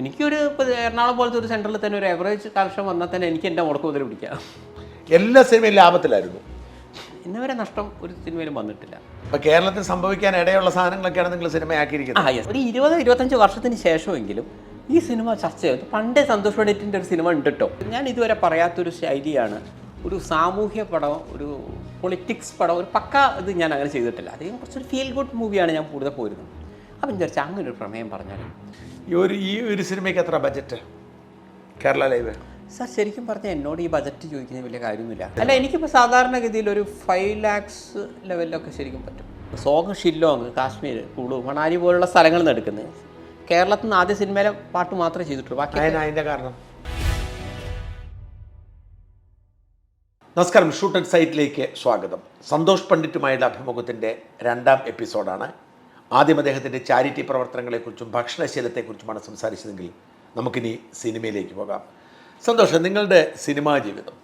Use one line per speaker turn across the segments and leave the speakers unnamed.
എനിക്കൊരു ഇപ്പോൾ എറണാകുളം പോലത്തെ ഒരു സെന്ററിൽ തന്നെ ഒരു എവറേജ് കളക്ഷൻ വന്നാൽ തന്നെ എനിക്ക് എന്റെ മുടക്കം മുതൽ പിടിക്കാം.
എല്ലാ സിനിമയും ലാഭത്തിലായിരുന്നു.
ഇന്ന് വരെ നഷ്ടം ഒരു സിനിമയിലും വന്നിട്ടില്ല.
ഇപ്പൊ കേരളത്തിൽ സംഭവിക്കാൻ ഇടയുള്ള സാധനങ്ങളൊക്കെയാണ് നിങ്ങൾ സിനിമയാക്കിയിരിക്കുന്നത്
ആ യെസ് ഒരു ഇരുപത് ഇരുപത്തഞ്ച് വർഷത്തിന് ശേഷമെങ്കിലും ഈ സിനിമ ചർച്ച ചെയ്തു. പണ്ടേ സന്തോഷ് പണ്ഡിറ്റിന്റെ ഒരു സിനിമ ഉണ്ട് കേട്ടോ ഞാൻ ഇതുവരെ പറയാത്തൊരു ശൈലിയാണ് ഒരു സാമൂഹ്യ പടം ഒരു പൊളിറ്റിക്സ് പടം ഒരു പക്ക ഇത് ഞാൻ അങ്ങനെ ചെയ്തിട്ടില്ല. അധികം കുറച്ചൊരു ഫീൽ ഗുഡ് മൂവിയാണ് ഞാൻ കൂടുതൽ പോയിരുന്നത്. അപ്പം വിചാരിച്ചാൽ അങ്ങനെ ഒരു പ്രമേയം പറഞ്ഞാലും
ഈ ഒരു ഈ ഒരു സിനിമയ്ക്ക് എത്ര ബജറ്റ് കേരള ലൈവ്.
സാർ ശരിക്കും പറഞ്ഞാൽ എന്നോട് ഈ ബജറ്റ് ചോദിക്കുന്ന വലിയ കാര്യമൊന്നുമില്ല. അല്ല എനിക്കിപ്പോൾ സാധാരണഗതിയിൽ ഒരു ഫൈവ് ലാക്സ് ലെവലിലൊക്കെ ശരിക്കും പറ്റും. സോങ് ഷില്ലോങ് കാശ്മീർ കുളു മണാലി പോലുള്ള സ്ഥലങ്ങളിൽ നിന്ന് എടുക്കുന്നത്. കേരളത്തിൽ നിന്ന് ആദ്യ സിനിമയിലെ പാട്ട് മാത്രമേ ചെയ്തിട്ടുള്ളൂ. ബാക്കി
അതിന്റെ കാരണം? നമസ്കാരം ഷൂട്ടഡ് സൈറ്റിലേക്ക് സ്വാഗതം. സന്തോഷ് പണ്ഡിറ്റുമായുള്ള അഭിമുഖത്തിന്റെ രണ്ടാം എപ്പിസോഡാണ് ആദ്യം അദ്ദേഹത്തിന്റെ ചാരിറ്റി പ്രവർത്തനങ്ങളെക്കുറിച്ചും ഭക്ഷണശീലത്തെക്കുറിച്ചുമാണ് സംസാരിച്ചതെങ്കിൽ നമുക്കിനി സിനിമയിലേക്ക് പോകാം. സന്തോഷം നിങ്ങളുടെ സിനിമാ ജീവിതം.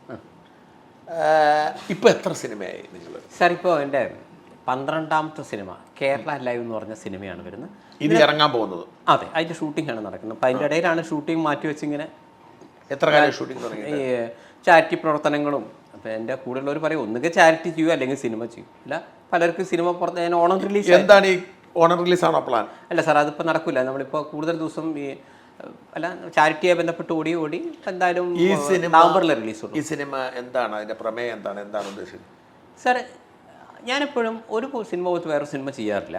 ഇപ്പോൾ എത്ര സിനിമയായി നിങ്ങൾ?
സാർ ഇപ്പോൾ എന്റെ പന്ത്രണ്ടാമത്തെ സിനിമ കേരള ലൈവ് എന്ന് പറഞ്ഞ സിനിമയാണ് വരുന്നത്.
ഇത് ഇറങ്ങാൻ പോകുന്നത്?
അതെ അതിന്റെ ഷൂട്ടിംഗ് ആണ് നടക്കുന്നത്. അപ്പോൾ അതിന്റെ ഇടയിലാണ് ഷൂട്ടിംഗ് മാറ്റി വെച്ചിങ്ങനെ
എത്ര കാലം ഷൂട്ടിംഗ് തുടങ്ങി
ഈ ചാരിറ്റി പ്രവർത്തനങ്ങളും അപ്പോൾ എന്റെ കൂടെയുള്ളവർ പറയും ഒന്നുകിൽ ചാരിറ്റി ചെയ്യും അല്ലെങ്കിൽ സിനിമ ചെയ്യും. അല്ല പലർക്കും സിനിമ പുറത്ത് ഓണം റിലീസ്
എന്താണ് ഈ ഓണർ റിലീസാണോ പ്ലാൻ?
അല്ല സാർ അതിപ്പോൾ നടക്കില്ല നമ്മളിപ്പോൾ കൂടുതൽ ദിവസം ഈ അല്ല ചാരിറ്റിയായി ബന്ധപ്പെട്ട് ഓടി ഓടി എന്തായാലും
ഈ സിനിമ
നവംബറിൽ റിലീസ്
ഈ സിനിമ എന്താണ്? അതിന്റെ പ്രമേയം എന്താണ്? എന്താണ് ഉദ്ദേശിക്കുന്നത്?
സാർ ഞാനെപ്പോഴും ഒരു സിനിമ പോലത്തെ വേറെ സിനിമ ചെയ്യാറില്ല.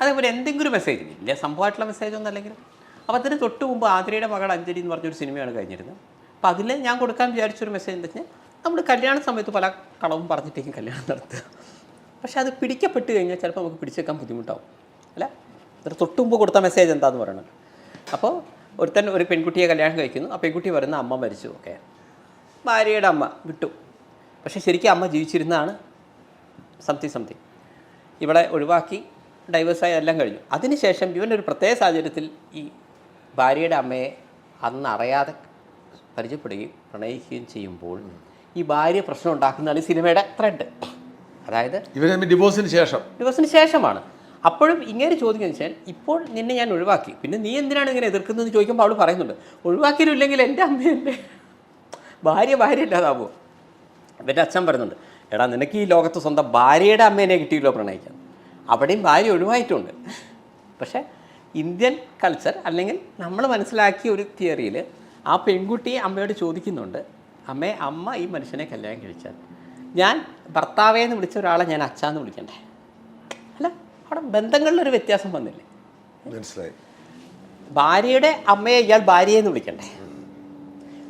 അതേപോലെ എന്തെങ്കിലും മെസ്സേജ് ഇല്ല? സംഭവമായിട്ടുള്ള മെസ്സേജ് ഒന്നും അല്ലെങ്കിലും. അപ്പോൾ അതിന് തൊട്ട് മുമ്പ് ആതിരയുടെ മകൾ അഞ്ജലി എന്ന് പറഞ്ഞൊരു സിനിമയാണ് കഴിഞ്ഞിരുന്നത്. അപ്പോൾ അതിൽ ഞാൻ കൊടുക്കാൻ വിചാരിച്ചൊരു മെസ്സേജ് എന്താ വെച്ചാൽ നമ്മൾ കല്യാണ സമയത്ത് പല കളവും പറഞ്ഞിട്ടേക്കും കല്യാണം നടത്തുക. പക്ഷെ അത് പിടിക്കപ്പെട്ട് കഴിഞ്ഞാൽ ചിലപ്പോൾ നമുക്ക് പിടിച്ചേക്കാൻ ബുദ്ധിമുട്ടാവും. അല്ല? അതിന് തൊട്ട് മുമ്പ് കൊടുത്ത മെസ്സേജ് എന്താന്ന് പറയുന്നത് അപ്പോൾ ഒരുത്തൻ ഒരു പെൺകുട്ടിയെ കല്യാണം കഴിക്കുന്നു. ആ പെൺകുട്ടി പറയുന്ന അമ്മ മരിച്ചു. ഓക്കെ. ഭാര്യയുടെ അമ്മ വിട്ടു. പക്ഷേ ശരിക്കും അമ്മ ജീവിച്ചിരുന്നതാണ് സംതിങ് സംതിങ് ഇവിടെ ഒഴിവാക്കി ഡൈവേഴ്സായി എല്ലാം കഴിഞ്ഞു. അതിനുശേഷം ഇവന്റെ ഒരു പ്രത്യേക സാഹചര്യത്തിൽ ഈ ഭാര്യയുടെ അമ്മയെ അന്ന് അറിയാതെ പരിചയപ്പെടുകയും പ്രണയിക്കുകയും ചെയ്യുമ്പോൾ ഈ ഭാര്യ പ്രശ്നം ഉണ്ടാക്കുന്നതാണ് ഈ സിനിമയുടെ ത്രെഡ് അതായത്
ഇവർ ഡിവോഴ്സിന് ശേഷം.
ഡിവോഴ്സിന് ശേഷമാണ്. അപ്പോഴും ഇങ്ങനെ ചോദിക്കുന്നത് വെച്ചാൽ ഇപ്പോൾ നിന്നെ ഞാൻ ഒഴിവാക്കി. പിന്നെ നീ എന്തിനാണ് ഇങ്ങനെ എതിർക്കുന്നതെന്ന് ചോദിക്കുമ്പോൾ അവൾ പറയുന്നുണ്ട് ഒഴിവാക്കിയില്ലെങ്കിൽ എന്റെ അമ്മയല്ലേ ഭാര്യ ഭാര്യ ഇല്ലാതാവുമോ എന്റെ അച്ഛൻ പറയുന്നുണ്ട് എടാ നിനക്ക് ഈ ലോകത്ത് സ്വന്തം ഭാര്യയുടെ അമ്മേനെ കിട്ടിയല്ലോ പ്രണയിക്കാൻ. അവിടെയും ഭാര്യ ഒഴിവായിട്ടുണ്ട്. പക്ഷേ ഇന്ത്യൻ കൾച്ചർ അല്ലെങ്കിൽ നമ്മൾ മനസ്സിലാക്കിയ ഒരു തിയറിയിൽ ആ പെൺകുട്ടി അമ്മയോട് ചോദിക്കുന്നുണ്ട് അമ്മേ അമ്മ ഈ മനുഷ്യനെ കല്യാണം കഴിച്ചാൽ ഞാൻ ഭർത്താവേ എന്ന് വിളിച്ച ഒരാളെ ഞാൻ അച്ഛാന്ന് വിളിക്കണ്ടേ? അല്ല അവിടെ ബന്ധങ്ങളിലൊരു വ്യത്യാസം വന്നില്ലേ?
മനസ്സിലായി.
ഭാര്യയുടെ അമ്മയെ ഇയാൾ ഭാര്യയെന്ന് വിളിക്കണ്ടേ?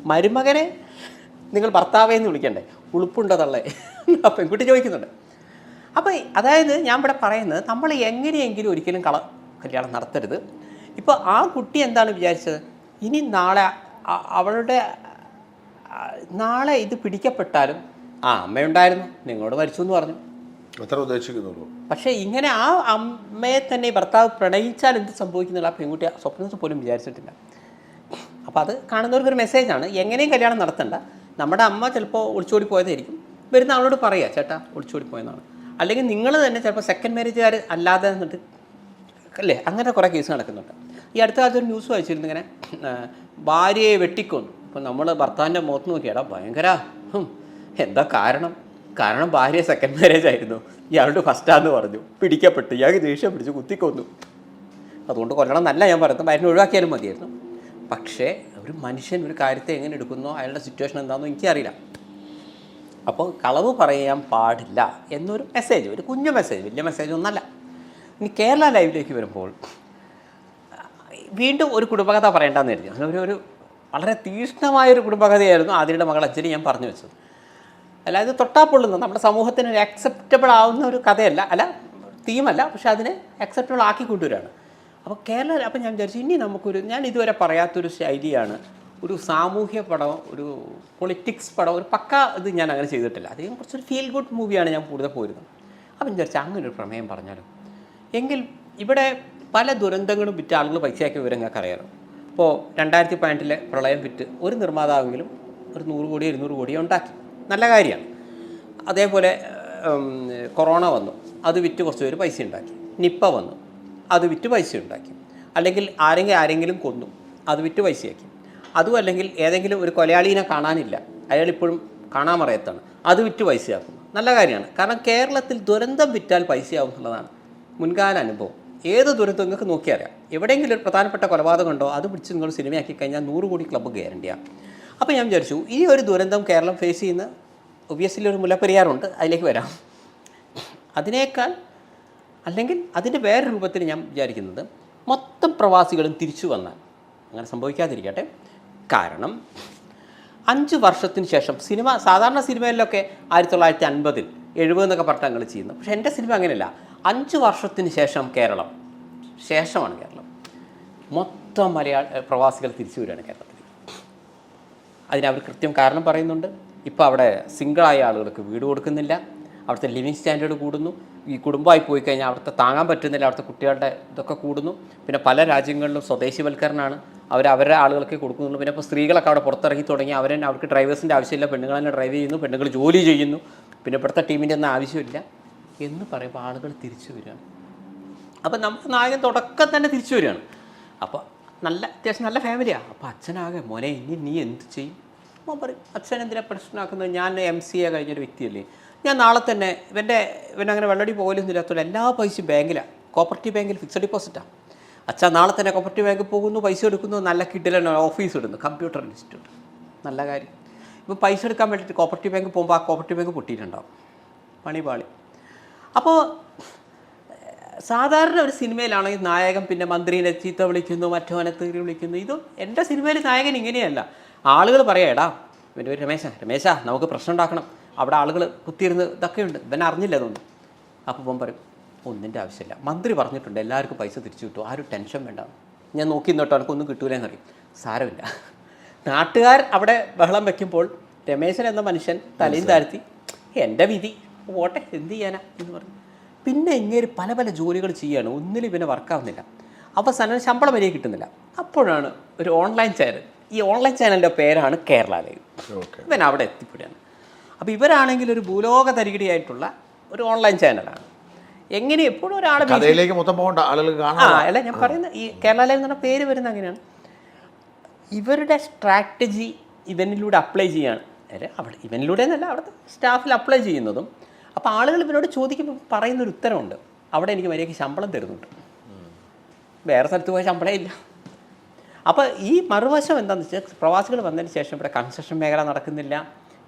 മരുമകനെ നിങ്ങൾ ഭർത്താവേ എന്ന് വിളിക്കണ്ടേ? ഉളുപ്പുണ്ടോ തള്ളേ. ആ പെൺകുട്ടി ചോദിക്കുന്നുണ്ട്. അപ്പോൾ അതായത് ഞാൻ ഇവിടെ പറയുന്നത് നമ്മൾ എങ്ങനെയെങ്കിലും ഒരിക്കലും കള കല്യാണം നടത്തരുത്. ഇപ്പോൾ ആ കുട്ടി എന്താണ് വിചാരിച്ചത്? ഇനി നാളെ അവളുടെ നാളെ ഇത് പിടിക്കപ്പെട്ടാലും ആ അമ്മയുണ്ടായിരുന്നു. നിങ്ങളോട് മരിച്ചു എന്ന് പറഞ്ഞു.
അത്ര ഉദ്ദേശിക്കുന്നുള്ളൂ.
പക്ഷേ ഇങ്ങനെ ആ അമ്മയെ തന്നെ ഭർത്താവ് പ്രണയിച്ചാൽ എന്ത് സംഭവിക്കുന്നുള്ള ആ പെൺകുട്ടി സ്വപ്നത്തിൽ പോലും വിചാരിച്ചിട്ടില്ല. അപ്പോൾ അത് കാണുന്നവർക്ക് ഒരു മെസ്സേജാണ് എങ്ങനെയും കല്യാണം നടത്തണ്ട. നമ്മുടെ അമ്മ ചിലപ്പോൾ ഒളിച്ചോടി പോയതായിരിക്കും. വരുന്ന ആളോട് പറയുക ചേട്ടാ ഒളിച്ചോടി പോയെന്നാണ്. അല്ലെങ്കിൽ നിങ്ങൾ തന്നെ ചിലപ്പോൾ സെക്കൻഡ് മാരേജുകാർ അല്ലാതെ എന്നിട്ട് അല്ലേ? അങ്ങനെ കുറേ കേസ് നടക്കുന്നുണ്ട്. ഈ അടുത്ത കാലത്ത് ഒരു ന്യൂസ് വായിച്ചിരുന്നു ഇങ്ങനെ ഭാര്യയെ വെട്ടിക്കൊന്നു. അപ്പോൾ നമ്മൾ ഭർത്താവിന്റെ മുഖത്ത് നോക്കിയാടാ ഭയങ്കര എന്താ കാരണം? കാരണം ഭാര്യ സെക്കൻഡ് മാരേജ് ആയിരുന്നു. ഇയാളുടെ ഫസ്റ്റാന്ന് പറഞ്ഞു. പിടിക്കപ്പെട്ടു. ഇയാൾക്ക് ദേഷ്യം പിടിച്ച് കുത്തിക്കൊന്നു. അതുകൊണ്ട് കൊല്ലണം എന്നല്ല ഞാൻ പറയുന്നത് ഭാര്യനെ ഒഴിവാക്കിയാലും മതിയായിരുന്നു. പക്ഷേ ഒരു മനുഷ്യൻ ഒരു കാര്യത്തെ എങ്ങനെ എടുക്കുന്നോ? അയാളുടെ സിറ്റുവേഷൻ എന്താണെന്നോ എനിക്കറിയില്ല. അപ്പോൾ കളവ് പറയാൻ പാടില്ല എന്നൊരു മെസ്സേജ് ഒരു കുഞ്ഞു മെസ്സേജ് വലിയ മെസ്സേജ് ഒന്നല്ല. ഇനി കേരള ലൈവിലേക്ക് വരുമ്പോൾ വീണ്ടും ഒരു കുടുംബകഥ പറയേണ്ടെന്ന് കരുതി. അങ്ങനെ ഒരു വളരെ തീക്ഷ്ണമായൊരു കുടുംബകഥയായിരുന്നു ആതിരയുടെ മകൾ അച്ഛനെ ഞാൻ പറഞ്ഞു വെച്ചത്. അല്ല ഇത് നമ്മുടെ സമൂഹത്തിന് ഒരു അക്സെപ്റ്റബിൾ ആവുന്ന ഒരു കഥയല്ല. അല്ല തീമല്ല പക്ഷെ അതിനെ അക്സെപ്റ്റബിൾ ആക്കി കൊണ്ടുവരാണ്. അപ്പോൾ കേരള അപ്പം ഞാൻ വിചാരിച്ചു ഇനി നമുക്കൊരു ഞാൻ ഇതുവരെ പറയാത്തൊരു ശൈലിയാണ് ഒരു സാമൂഹ്യ പടം ഒരു പൊളിറ്റിക്സ് പടം ഒരു പക്ക ഇത് ഞാൻ അങ്ങനെ ചെയ്തിട്ടില്ല. അധികം കുറച്ചൊരു ഫീൽ ഗുഡ് മൂവിയാണ് ഞാൻ കൂടുതൽ പോയിരുന്നത്. അപ്പം വിചാരിച്ചു അങ്ങനെ ഒരു പ്രമേയം പറഞ്ഞാലും. എങ്കിൽ ഇവിടെ പല ദുരന്തങ്ങളും വിറ്റ ആളുകൾ പൈസയാക്കിയ വിവരം ഞങ്ങൾക്ക് അറിയാലോ. ഇപ്പോൾ രണ്ടായിരത്തി പതിനെട്ടിലെ പ്രളയം വിറ്റ് ഒരു നിർമ്മാതാവെങ്കിലും ഒരു നൂറ് കോടിയോ ഇരുന്നൂറ് കോടിയോ ഉണ്ടാക്കി. നല്ല കാര്യമാണ്. അതേപോലെ കൊറോണ വന്നു. അത് വിറ്റ് കുറച്ച് പേര് പൈസ ഉണ്ടാക്കി നിപ്പ വന്നു. അത് വിറ്റ് പൈസ ഉണ്ടാക്കി അല്ലെങ്കിൽ ആരെങ്കിലും ആരെങ്കിലും കൊന്നു. അത് വിറ്റ് പൈസയാക്കി. അതും അല്ലെങ്കിൽ ഏതെങ്കിലും ഒരു കൊലയാളീനെ കാണാനില്ല. അയാൾ ഇപ്പോഴും കാണാൻ മറയത്താണ്. അത് വിറ്റ് പൈസയാക്കും. നല്ല കാര്യമാണ്. കാരണം കേരളത്തിൽ ദുരന്തം വിറ്റാൽ പൈസയാവും എന്നുള്ളതാണ് മുൻകാല അനുഭവം. ഏത് ദുരന്തം നിങ്ങൾക്ക് നോക്കിയറിയാം? എവിടെയെങ്കിലും ഒരു പ്രധാനപ്പെട്ട കൊലപാതകം ഉണ്ടോ? അത് പിടിച്ച് നിങ്ങൾ സിനിമയാക്കി കഴിഞ്ഞാൽ നൂറ് കോടി ക്ലബ്ബ് ഗ്യാരണ്ടിയാണ് അപ്പോൾ ഞാൻ വിചാരിച്ചു ഈ ഒരു ദുരന്തം കേരളം ഫേസ് ചെയ്യുന്ന ഒബ്വിയസ്ലി ഒരു മുല്ലപ്പെരിയാറുണ്ട് അതിലേക്ക് വരാം. അതിനേക്കാൾ അല്ലെങ്കിൽ അതിന്റെ വേറെ രൂപത്തിൽ ഞാൻ വിചാരിക്കുന്നത് മൊത്തം പ്രവാസികളും തിരിച്ചു വന്നാൽ അങ്ങനെ സംഭവിക്കാതിരിക്കട്ടെ. കാരണം അഞ്ച് വർഷത്തിന് ശേഷം സിനിമ സാധാരണ സിനിമയിലൊക്കെ ആയിരത്തി തൊള്ളായിരത്തി അൻപതിൽ എഴുപത് എന്നൊക്കെ പറഞ്ഞിട്ട് ഞങ്ങൾ ചെയ്യുന്നു. പക്ഷേ എന്റെ സിനിമ അങ്ങനെയല്ല. അഞ്ച് വർഷത്തിന് ശേഷം കേരളം ശേഷമാണ് കേരളം. മൊത്തം മലയാള പ്രവാസികൾ തിരിച്ചു വരികയാണ് കേരളത്തിൽ അതിന് അവർ കൃത്യം കാരണം പറയുന്നുണ്ട്. ഇപ്പോൾ അവിടെ സിംഗിളായ ആളുകൾക്ക് വീട് കൊടുക്കുന്നില്ല. അവിടുത്തെ ലിവിങ് സ്റ്റാൻഡേർഡ് കൂടുന്നു. ഈ കുടുംബമായി പോയി കഴിഞ്ഞാൽ അവിടുത്തെ താങ്ങാൻ പറ്റുന്നില്ല. അവിടുത്തെ കുട്ടികളുടെ ഇതൊക്കെ കൂടുന്നു. പിന്നെ പല രാജ്യങ്ങളിലും സ്വദേശിവൽക്കരണമാണ്. അവർ അവരുടെ ആളുകൾക്ക് കൊടുക്കുന്നുള്ളൂ. പിന്നെ ഇപ്പോൾ സ്ത്രീകളൊക്കെ അവിടെ പുറത്തിറങ്ങി തുടങ്ങി തന്നെ അവർക്ക് ഡ്രൈവേഴ്സിന്റെ ആവശ്യമില്ല. പെണ്ണുങ്ങൾ തന്നെ ഡ്രൈവ് ചെയ്യുന്നു. പെണ്ണുങ്ങൾ ജോലി ചെയ്യുന്നു. പിന്നെ ഇവിടുത്തെ ടീമിന്റെ ഒന്നും ആവശ്യമില്ല. എന്ന് പറയുമ്പോൾ ആളുകൾ തിരിച്ചു വരികയാണ്. അപ്പം നമുക്ക് നായകൻ തുടക്കം തന്നെ തിരിച്ചു വരികയാണ്. അപ്പോൾ നല്ല അത്യാവശ്യം നല്ല ഫാമിലിയാണ് അപ്പോൾ അച്ഛനാകെ മോനെ ഇനി നീ എന്ത് ചെയ്യും? അപ്പോൾ പറയും അച്ഛൻ എന്തിനാ പ്രശ്നമാക്കുന്നത്? ഞാൻ എം സി എ കഴിഞ്ഞൊരു വ്യക്തിയല്ലേ. ഞാൻ നാളെ തന്നെ ഇവന്റെ ഇവൻ അങ്ങനെ വെള്ളടി പോകലൊന്നും ഇല്ലാത്തതുകൊണ്ട് എല്ലാ പൈസയും ബാങ്കിലാണ് കോപ്പറേറ്റീവ് ബാങ്കിൽ ഫിക്സഡ് ഡിപ്പോസിറ്റാണ് അച്ഛൻ നാളെ തന്നെ കോപ്പറേറ്റീവ് ബാങ്കിൽ പോകുന്നു പൈസ എടുക്കുന്നു നല്ല കിഡിലാണ് ഓഫീസ് ഇടുന്നു കമ്പ്യൂട്ടർ ഇൻസ്റ്റിറ്റ്യൂട്ട് നല്ല കാര്യം. ഇപ്പോൾ പൈസ എടുക്കാൻ വേണ്ടിയിട്ട് കോപ്പറേറ്റീവ് ബാങ്ക് പോകുമ്പോൾ ആ കോപ്പറേറ്റീവ് ബാങ്ക് പൊട്ടിയിട്ടുണ്ടാവും. പണി പാളി. അപ്പോൾ സാധാരണ ഒരു സിനിമയിലാണെങ്കിൽ നായകൻ പിന്നെ മന്ത്രിനെ ചീത്ത വിളിക്കുന്നു മറ്റവനെ തീരി വിളിക്കുന്നു? ഇതും എന്റെ സിനിമയിൽ നായകൻ ഇങ്ങനെയല്ല. ആളുകൾ പറയാടാ എടാ ഇവന്റെ പേര് രമേശ രമേശ നമുക്ക് പ്രശ്നം ഉണ്ടാക്കണം. അവിടെ ആളുകൾ കുത്തിയിരുന്ന് ഇതൊക്കെ ഉണ്ട്. ഇവൻ അറിഞ്ഞില്ല അതൊന്നും അപ്പോൾ ഇവൻ പറയും ഒന്നിന്റെ ആവശ്യമില്ല. മന്ത്രി പറഞ്ഞിട്ടുണ്ട് എല്ലാവർക്കും പൈസ തിരിച്ചു കിട്ടും. ആരും ടെൻഷൻ വേണ്ട. ഞാൻ നോക്കി നിന്നോട്ടോ എനിക്കൊന്നും കിട്ടൂലെന്നറിയും സാരമില്ല. നാട്ടുകാർ അവിടെ ബഹളം വെക്കുമ്പോൾ രമേശൻ എന്ന മനുഷ്യൻ തലയും താഴ്ത്തി എന്റെ വിധി പോട്ടെ എന്ത് ചെയ്യാനാ? എന്ന് പറഞ്ഞു. പിന്നെ ഇങ്ങനെ പല പല ജോലികൾ ചെയ്യാണ് ഒന്നിലും പിന്നെ വർക്കാവുന്നില്ല അവസാനം ശമ്പളം വരെ കിട്ടുന്നില്ല. അപ്പോഴാണ് ഒരു ഓൺലൈൻ ചാനൽ ഈ ഓൺലൈൻ ചാനലിന്റെ പേരാണ് കേരള ലൈവ് ഇവൻ അവിടെ എത്തിപ്പെടുകയാണ്. അപ്പോൾ ഇവരാണെങ്കിൽ ഒരു ഭൂലോക തരികിടിയായിട്ടുള്ള ഒരു ഓൺലൈൻ ചാനലാണ് എങ്ങനെ എപ്പോഴും ഒരാൾ
കഥയിലേക്ക് മൊത്തം പോകണ്ട ആളുകൾ
ആ അല്ല ഞാൻ പറയുന്ന ഈ കേരള ലൈവ് എന്ന് പറഞ്ഞ പേര് വരുന്നത് അങ്ങനെയാണ്. ഇവരുടെ സ്ട്രാറ്റജി ഇവനിലൂടെ അപ്ലൈ ചെയ്യാണ്. അല്ലെ അവിടെ ഇവനിലൂടെ എന്നല്ല അവിടുത്തെ സ്റ്റാഫിൽ അപ്ലൈ ചെയ്യുന്നതും അപ്പോൾ ആളുകൾ ഇവരോട് ചോദിക്കുമ്പോൾ പറയുന്നൊരു ഉത്തരമുണ്ട്. അവിടെ എനിക്ക് മര്യാദയ്ക്ക് ശമ്പളം തരുന്നുണ്ട്. വേറെ സ്ഥലത്ത് പോയാൽ ശമ്പളം ഇല്ല. അപ്പോൾ ഈ മറുവശം എന്താണെന്ന് വെച്ചാൽ പ്രവാസികൾ വന്നതിന് ശേഷം ഇവിടെ കൺസ്ട്രക്ഷൻ മേഖല നടക്കുന്നില്ല.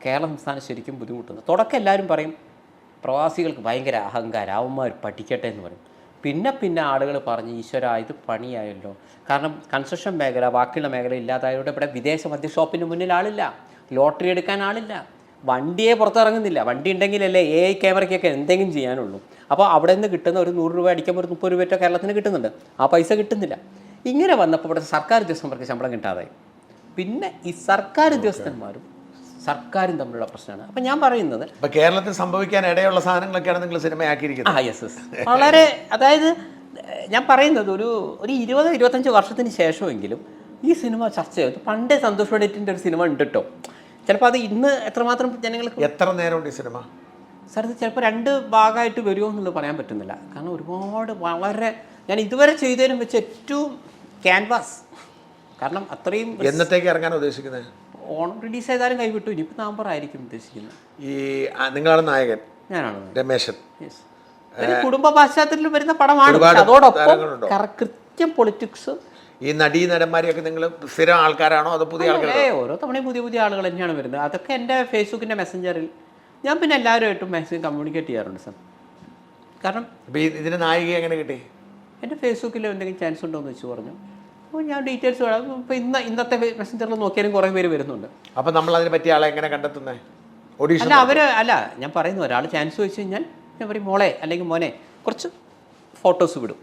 കേരള സംസ്ഥാനം ശരിക്കും ബുദ്ധിമുട്ടുന്നു. തുടക്കം എല്ലാവരും പറയും പ്രവാസികൾക്ക് ഭയങ്കര അഹങ്കാരം അവന്മാർ പഠിക്കട്ടെ എന്ന് പറയും. പിന്നെ പിന്നെ ആളുകൾ പറഞ്ഞ് ഈശ്വര ഇത് പണിയായല്ലോ. കാരണം കൺസ്ട്രക്ഷൻ മേഖല ബാക്കിയുള്ള മേഖല ഇല്ലാതായതുകൊണ്ട് ഇവിടെ വിദേശ മദ്യ ഷോപ്പിന് മുന്നിൽ ആളില്ല. ലോട്ടറി എടുക്കാൻ ആളില്ല. വണ്ടിയെ പുറത്തിറങ്ങുന്നില്ല. വണ്ടി ഉണ്ടെങ്കിലല്ലേ എ ഐ ക്യാമറയ്ക്കൊക്കെ എന്തെങ്കിലും ചെയ്യാനുള്ളൂ. അപ്പോൾ അവിടെ നിന്ന് കിട്ടുന്ന ഒരു നൂറ് രൂപ അടിക്കുമ്പോൾ ഒരു മുപ്പത് രൂപ കേരളത്തിന് കിട്ടുന്നുണ്ട്. ആ പൈസ കിട്ടുന്നില്ല. ഇങ്ങനെ വന്നപ്പോൾ ഇവിടെ സർക്കാർ ഉദ്യോഗസ്ഥന്മാർക്ക് ശമ്പളം കിട്ടാതായി. പിന്നെ ഈ സർക്കാർ ഉദ്യോഗസ്ഥന്മാരും സർക്കാരും തമ്മിലുള്ള പ്രശ്നമാണ്. അപ്പം ഞാൻ പറയുന്നത്
അപ്പോൾ കേരളത്തിൽ സംഭവിക്കാൻ ഇടയുള്ള സാധനങ്ങളൊക്കെയാണ് നിങ്ങൾ സിനിമയാക്കിയിരിക്കുന്നത്
ആ യെസ് യെസ് വളരെ അതായത് ഞാൻ പറയുന്നത് ഒരു ഒരു ഇരുപത് ഇരുപത്തഞ്ച് വർഷത്തിന് ശേഷമെങ്കിലും ഈ സിനിമ ചർച്ച ചെയ്തു. പണ്ടേ സന്തോഷ് പണ്ഡിറ്റിന്റെ ഒരു സിനിമ ഉണ്ട് കേട്ടോ ചിലപ്പോൾ അത് ഇന്ന് എത്രമാത്രം ജനങ്ങൾക്ക്
എത്ര നേരമുണ്ട് ഈ സിനിമ?
സാർ ഇത് ചിലപ്പോൾ രണ്ട് ഭാഗമായിട്ട് വരുമോ എന്നുള്ളത് പറയാൻ പറ്റുന്നില്ല. കാരണം ഒരുപാട് വളരെ ഞാൻ ഇതുവരെ ചെയ്തതിനും വെച്ച് ഏറ്റവും ക്യാൻവാസ് കാരണം അത്രയും
എന്നത്തേക്ക് ഇറങ്ങാൻ ഉദ്ദേശിക്കുന്നത്?
ഓണം റിലീസ് ചെയ്താലും കൈവിട്ടു. ഇനിയിപ്പോൾ നവംബർ ആയിരിക്കും ഉദ്ദേശിക്കുന്നത്.
ഈ നിങ്ങളാണ് നായകൻ?
ഞാനാണ്
രമേശൻ.
കുടുംബ പശ്ചാത്തലത്തിൽ വരുന്ന പടമാണ്. അതോടൊപ്പം? കൃത്യം പൊളിറ്റിക്സ്
ഈ നടീ നടന്മാരെയൊക്കെ നിങ്ങൾ സ്ഥിരം ആൾക്കാരാണോ അതോ പുതിയ
ആൾക്കാരെ ഓരോ തവണയും പുതിയ പുതിയ ആളുകൾ തന്നെയാണ് വരുന്നത്. അതൊക്കെ എന്റെ ഫേസ്ബുക്കിന്റെ മെസ്സഞ്ചറിൽ. ഞാൻ പിന്നെ എല്ലാവരുമായിട്ടും മെസ്സേജ് കമ്മ്യൂണിക്കേറ്റ് ചെയ്യാറുണ്ട് സാർ കാരണം
ഇതിന് നായിക എങ്ങനെ കിട്ടി?
എന്റെ ഫേസ്ബുക്കിൽ എന്തെങ്കിലും ചാൻസ് ഉണ്ടോ എന്ന് വെച്ച് പറഞ്ഞു. അപ്പോൾ ഞാൻ ഡീറ്റെയിൽസ് വേണം. ഇപ്പോൾ ഇന്ന് ഇന്നത്തെ മെസ്സഞ്ചറിൽ നോക്കിയാലും കുറേ പേര് വരുന്നുണ്ട്.
അപ്പോൾ നമ്മൾ അതിനെ പറ്റിയ ആളെ എങ്ങനെ കണ്ടെത്തുന്നത് ഓഡീഷൻ
അല്ല അവർ അല്ല ഞാൻ പറയുന്നു ഒരാൾ ചാൻസ് വെച്ച് കഴിഞ്ഞാൽ ഞാൻ പറയും മോളെ അല്ലെങ്കിൽ മോനെ കുറച്ച് ഫോട്ടോസ് വിടും.